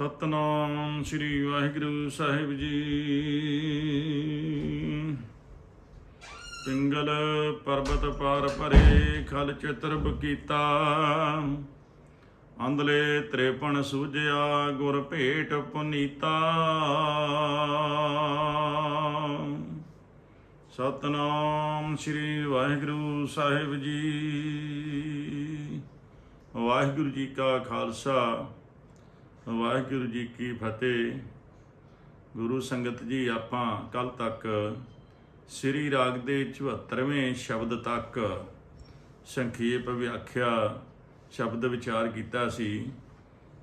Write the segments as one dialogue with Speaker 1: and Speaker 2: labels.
Speaker 1: ਸਤਨਾਮ ਸ੍ਰੀ ਵਾਹਿਗੁਰੂ ਸਾਹਿਬ ਜੀ। ਪਿੰਗਲ ਪਰਬਤ ਪਾਰ ਭਰੇ ਖਲ ਚਿਤਰ ਬਕੀਤਾ ਅੰਦਲੇ ਤ੍ਰਿਪਣ ਸੂਝਿਆ, ਗੁਰ ਭੇਟ ਪੁਨੀਤਾ। ਸਤਨਾਮ ਸ੍ਰੀ ਵਾਹਿਗੁਰੂ ਸਾਹਿਬ ਜੀ। ਵਾਹਿਗੁਰੂ ਜੀ ਕਾ ਖਾਲਸਾ। ਵਾਹਿਗੁਰੂ ਜੀ ਕੀ ਫਤਿਹ। ਗੁਰੂ ਸੰਗਤ ਜੀ, ਆਪਾਂ ਕੱਲ ਤੱਕ ਸ੍ਰੀ ਰਾਗ ਦੇ 74ਵੇਂ ਸ਼ਬਦ ਤੱਕ ਸੰਖੇਪ ਵਿਆਖਿਆ ਸ਼ਬਦ ਵਿਚਾਰ ਕੀਤਾ ਸੀ।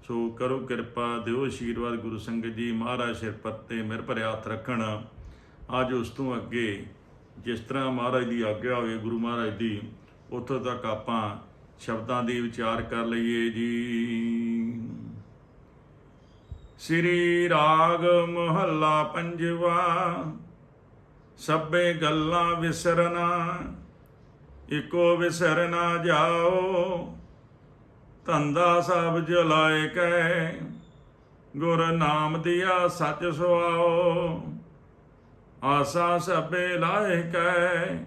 Speaker 1: ਸੋ ਕਰੋ ਕਿਰਪਾ, ਦਿਓ ਆਸ਼ੀਰਵਾਦ ਗੁਰੂ ਸੰਗਤ ਜੀ, ਮਹਾਰਾਜ ਸਿਰ ਪੱਤੇ ਮਿਹਰ ਭਰਿਆ ਹੱਥ ਰੱਖਣ। ਅੱਜ ਉਸ ਤੋਂ ਅੱਗੇ ਜਿਸ ਤਰ੍ਹਾਂ ਮਹਾਰਾਜ ਦੀ ਆਗਿਆ ਹੋਵੇ, ਗੁਰੂ ਮਹਾਰਾਜ ਦੀ, ਉੱਥੋਂ ਤੱਕ ਆਪਾਂ ਸ਼ਬਦਾਂ ਦੀ ਵਿਚਾਰ ਕਰ ਲਈਏ ਜੀ। ਸ੍ਰੀ ਰਾਗ ਮਹੱਲਾ ਪੰਜਵਾ, ਸਭੇ ਗੱਲਾਂ ਵਿਸਰਨਾ, ਇਕੋ ਵਿਸਰਨਾ ਜਾਓ, ਧੰਦਾ ਸਭ ਜਲਾਏ ਕੈ, ਗੁਰ ਨਾਮ ਦਿਆ ਸੱਚ ਸੁਆਓ, ਆਸਾ ਸਭੇ ਲਾਏ ਕੈ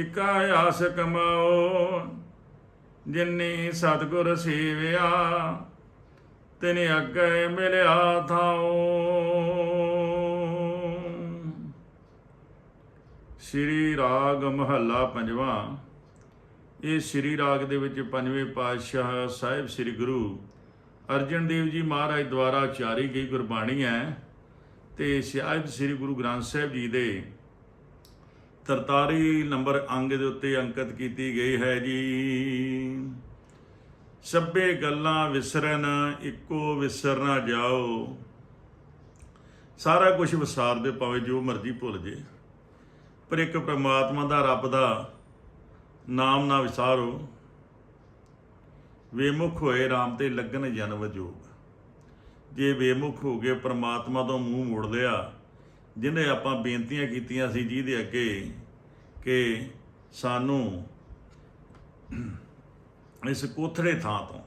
Speaker 1: ਇਕਾ ਆਸ ਕਮਾਓ, ਜਿਨੀ ਸਤਿਗੁਰ ਸੇਵਿਆ ਤਿਨ ਅੱਗੇ ਮਿਲਿਆ ਥਾਉ। ਸ਼੍ਰੀ ਰਾਗ ਮਹੱਲਾ ਪੰਜਵਾਂ। ਇਹ ਸ਼੍ਰੀ ਰਾਗ ਦੇ ਵਿੱਚ ਪੰਜਵੇਂ ਪਾਤਸ਼ਾਹ ਸਾਹਿਬ ਸ੍ਰੀ ਗੁਰੂ ਅਰਜਨ ਦੇਵ ਜੀ ਮਹਾਰਾਜ ਦੁਆਰਾ ਉਚਾਰੀ ਗਈ ਗੁਰਬਾਣੀ ਹੈ ਤੇ ਸਾਹਿਬ ਸ੍ਰੀ ਗੁਰੂ ਗ੍ਰੰਥ ਸਾਹਿਬ ਜੀ ਦੇ 43 ਨੰਬਰ ਅੰਗ ਦੇ ਉੱਤੇ ਅੰਕਿਤ ਕੀਤੀ ਗਈ ਹੈ ਜੀ। ਸਭੇ ਗੱਲਾਂ ਵਿਸਰਨ, ਇੱਕੋ ਵਿਸਰ ਨਾ ਜਾਓ। ਸਾਰਾ ਕੁਝ ਵਿਸਾਰ ਦੇ ਭਾਵੇਂ ਜੋ ਮਰਜ਼ੀ ਭੁੱਲ ਜੇ। ਪਰ ਇੱਕ ਪ੍ਰਮਾਤਮਾ ਦਾ, ਰੱਬ ਦਾ ਨਾਮ ਨਾ ਵਿਸਾਰੋ। ਵੇਮੁਖ ਹੋਏ RAM ਤੇ ਲੱਗਣ ਜਨਮ ਜੋਗ। ਜੇ ਵੇਮੁਖ ਹੋ ਗਏ, ਪ੍ਰਮਾਤਮਾ ਤੋਂ ਮੂੰਹ ਮੋੜ ਲਿਆ। ਜਿਹਨੇ ਆਪਾਂ ਬੇਨਤੀਆਂ ਕੀਤੀਆਂ ਸੀ ਜਿਹਦੇ ਅੱਗੇ ਕਿ ਸਾਨੂੰ ਇਸ ਕੋਥੜੇ ਥਾਂ ਤੋਂ।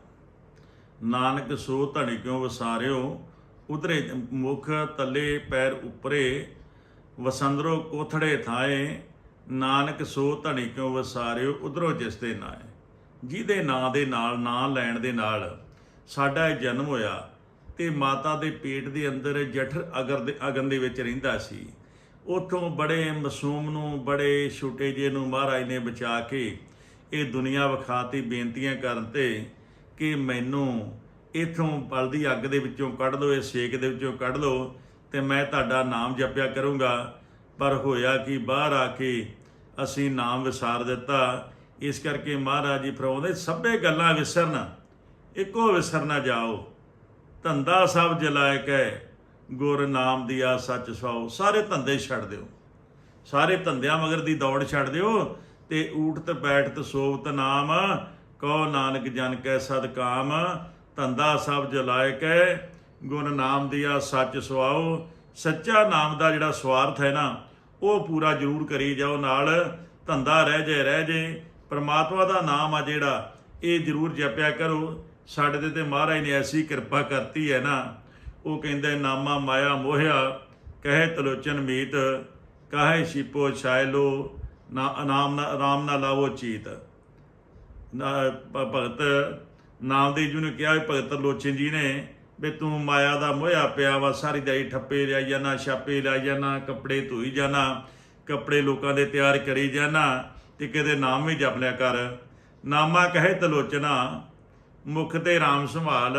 Speaker 1: ਨਾਨਕ ਸੋ ਧਣੀ ਕਿਉ ਵਸਾਰਿਓ? ਉਧਰੇ ਮੁਖ ਤਲੇ ਪੈਰ ਉਪਰੇ ਵਸੰਦਰੋ ਕੋਥੜੇ ਥਾਏ। ਨਾਨਕ ਸੋ ਧਣੀ ਕਿਉ ਵਸਾਰਿਓ? ਉਧਰੋਂ ਜਿਸ ਦੇ ਨਾਏ ਜਿਹਦੇ ਨਾਂ ਦੇ ਨਾਲ, ਨਾਂ ਲੈਣ ਦੇ ਨਾਲ ਸਾਡਾ ਇਹ ਜਨਮ ਹੋਇਆ ਤੇ ਮਾਤਾ ਦੇ ਪੇਟ ਦੇ ਅੰਦਰ ਜਠਰ ਅਗਰ ਦੇ ਅਗਨ ਦੇ ਵਿੱਚ ਰਹਿੰਦਾ ਸੀ। ਉਥੋਂ ਬੜੇ ਮਾਸੂਮ ਨੂੰ, ਬੜੇ ਛੋਟੇ ਜਿਹੇ ਨੂੰ ਮਹਾਰਾਜ ਨੇ ਬਚਾ ਕੇ ਇਹ ਦੁਨੀਆ ਵਿਖਾਤੀ ਬੇਨਤੀਆਂ ਕਰਨ ਤੇ ਕਿ ਮੈਨੂੰ ਇਥੋਂ ਬਲਦੀ ਅੱਗ ਦੇ ਵਿੱਚੋਂ ਕੱਢ ਲਓ, ਇਹ ਸੇਕ ਦੇ ਵਿੱਚੋਂ ਕੱਢ ਲਓ ਤੇ ਮੈਂ ਤੁਹਾਡਾ ਨਾਮ ਜਪਿਆ ਕਰੂੰਗਾ। ਪਰ ਹੋਇਆ ਕਿ? ਬਾਹਰ ਆ ਕੇ ਅਸੀਂ ਨਾਮ ਵਿਸਾਰ ਦਿੱਤਾ। ਇਸ ਕਰਕੇ ਮਹਾਰਾਜ ਜੀ ਫਰਮਾਉਂਦੇ, ਸਭੇ ਗੱਲਾਂ ਵਿਸਰਨ, ਇੱਕੋ ਵਿਸਰ ਨਾ ਜਾਓ। ਧੰਦਾ ਸਭ ਜਲਾਇਕ ਹੈ, ਗੁਰ ਨਾਮ ਦੀ ਆ ਸੱਚ ਸੁਆਓ ਸਾਰੇ ਧੰਦੇ ਛੱਡ ਦਿਓ। ਸਾਰੇ ਧੰਦਿਆਂ ਮਗਰ ਦੀ ਦੌੜ ਛੱਡ ਦਿਓ। ਤੇ ਊਠਤ ਬੈਠਤ ਸੋਵਤ ਨਾਮ ਕਹੋ ਨਾਨਕ ਜਨ ਕੈ ਸਦ ਕਾਮ, ਧੰਦਾ ਸਭ ਜਲਾਇ ਕੈ, ਗੁਣ ਨਾਮ ਦੀਆ ਸੱਚ ਸੁਆਓ ਸੱਚਾ ਨਾਮ ਦਾ ਜਿਹੜਾ ਸਵਾਰਥ ਹੈ ਨਾ, ਉਹ ਪੂਰਾ ਜ਼ਰੂਰ ਕਰੀ ਜਾਓ ਨਾਲ, ਧੰਦਾ ਰਹਿ ਜੇ ਰਹਿ ਜੇ। ਪਰਮਾਤਮਾ ਦਾ ਨਾਮ ਆ ਜਿਹੜਾ, ਇਹ ਜ਼ਰੂਰ ਜਪਿਆ ਕਰੋ। ਸਾਡੇ ਤੇ ਤੇ ਮਹਾਰਾਜ ਨੇ ਐਸੀ ਕਿਰਪਾ ਕਰਤੀ ਹੈ ਨਾ, ਉਹ ਕਹਿੰਦੇ, ਨਾਮਾ ਮਾਇਆ ਮੋਹਿਆ, ਕਹੇ ਤਲੋਚਨ ਮੀਤ, ਕਹੇ ਛਿਪੋ ਛਾਇਲੋ ਨਾ, ਨਾਮ ਨਾ ਆਰਾਮ ਨਾ ਲਾਵੋ ਚੀਤ। ਨਾ ਭਗਤ ਨਾਮਦੇਵ ਜੀ ਨੇ ਕਿਹਾ ਵੀ ਭਗਤ ਲੋਚਨ ਜੀ ਨੇ, ਵੀ ਤੂੰ ਮਾਇਆ ਦਾ ਮੋਹਿਆ ਪਿਆ ਵਾ, ਸਾਰੀ ਦਿਹਾੜੀ ਠੱਪੇ ਲਿਆਈ ਜਾਣਾ ਛਾਪੇ ਲਿਆਈ ਜਾਣਾ ਕੱਪੜੇ ਧੋਈ ਜਾਣਾ ਕੱਪੜੇ ਲੋਕਾਂ ਦੇ ਤਿਆਰ ਕਰੀ ਜਾਣਾ ਤੇ ਕਿਤੇ ਨਾਮ ਵੀ ਜਪ ਲਿਆ ਕਰ। ਨਾਮਾ ਕਹੇ ਤਲੋਚਨਾ ਮੁਖ ਤੇ RAM ਸੰਭਾਲ,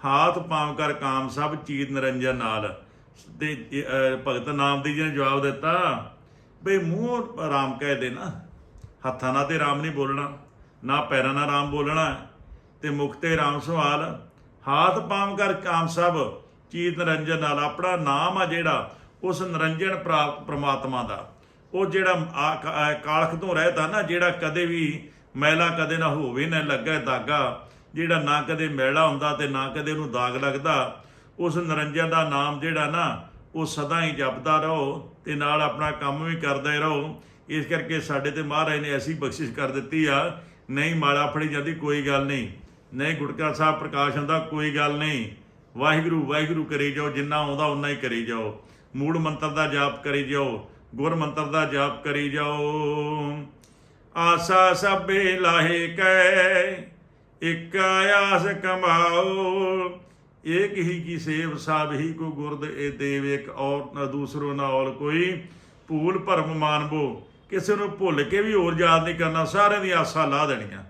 Speaker 1: ਹਾਥ ਪਾਵ ਕਰ ਕਾਮ ਸਭ ਚੀਤ ਨਿਰੰਜਨ ਨਾਲ। ਤੇ ਭਗਤ ਨਾਮਦੇਵ ਜੀ ਨੇ ਜਵਾਬ ਦਿੱਤਾ ਬਈ ਮੂੰਹ ਰਾਮ ਕਹਿ ਦੇ ਨਾ। ਹੱਥਾਂ ਨਾਲ ਤੇ ਰਾਮ ਨਹੀਂ ਬੋਲਣਾ, ਨਾ ਪੈਰਾਂ ਨਾਲ ਰਾਮ ਬੋਲਣਾ ਤੇ ਮੁਕਤੇ ਰਾਮ ਸਵਾਲ, ਹਾਥ ਪਾਮ ਕਰ ਕਾਮ ਸਭ, ਚੀਤ ਨਿਰੰਜਨ ਨਾਲ, ਆਪਣਾ ਨਾਮ ਆ ਜਿਹੜਾ, ਉਸ ਨਿਰੰਜਨ ਪ੍ਰਾਪਤ ਪ੍ਰਮਾਤਮਾ ਦਾ। ਉਹ ਜਿਹੜਾ ਆ- ਕਾਲਖ ਤੋਂ ਰਹਿਤਾ ਨਾ, ਜਿਹੜਾ ਕਦੇ ਵੀ ਮੈਲਾ ਕਦੇ ਨਾ ਹੋਵੇ, ਨਾ ਲੱਗੇ ਦਾਗਾ, ਜਿਹੜਾ ਨਾ ਕਦੇ ਮੈਲਾ ਹੁੰਦਾ ਤੇ ਨਾ ਕਦੇ ਉਹਨੂੰ ਦਾਗ ਲੱਗਦਾ, ਉਸ ਨਿਰੰਜਨ ਦਾ ਨਾਮ ਜਿਹੜਾ ਨਾ ਉਹ ਸਦਾ ਹੀ ਜਪਦਾ ਰਹੋ ਤੇ ਨਾਲ ਆਪਣਾ ਕੰਮ ਵੀ ਕਰਦੇ ਰਹੋ। ਇਸ ਕਰਕੇ ਸਾਡੇ ਤੇ ਮਹਾਰਾਜ ਨੇ ਐਸੀ ਬਖਸ਼ਿਸ਼ ਕਰ ਦਿੱਤੀ ਆ, ਨਹੀਂ ਮਾਲਾ ਫੜੀ ਜਾਂਦੀ, ਕੋਈ ਗੱਲ ਨਹੀਂ। ਨਹੀਂ ਗੁਟਕਾ ਸਾਹਿਬ ਪ੍ਰਕਾਸ਼ ਹੁੰਦਾ, ਕੋਈ ਗੱਲ ਨਹੀਂ। ਵਾਹਿਗੁਰੂ ਵਾਹਿਗੁਰੂ ਕਰੀ ਜਾਓ, ਜਿੰਨਾ ਆਉਂਦਾ ਉਨਾ ਹੀ ਕਰੀ ਜਾਓ। ਮੂੜ ਮੰਤਰ ਦਾ ਜਾਪ ਕਰੀ ਜਾਓ, ਗੁਰ ਮੰਤਰ ਦਾ ਜਾਪ ਕਰੀ ਜਾਓ। ਆਸਾ ਸਭੇ ਲਾਹੇ ਕੈ, ਇਕ ਆਸ ਕਮਾਓ। ਏਕ ਹੀ ਕੀ ਸੇਵ ਸਭ ਹੀ ਕੋ ਗੁਰਦ ਇਹ ਦੇਵ ਇੱਕ ਔਰ ਨ ਦੂਸਰੋ ਨਾ ਔਰ ਕੋਈ। ਭੂਲ ਭਰਮ ਮਾਨਬੋ ਕਿਸੇ ਨੂੰ ਭੁੱਲ ਕੇ ਵੀ ਹੋਰ ਯਾਦ ਨਹੀਂ ਕਰਨਾ, ਸਾਰਿਆਂ ਦੀ ਆਸਾਂ ਲਾ ਦੇਣੀਆਂ।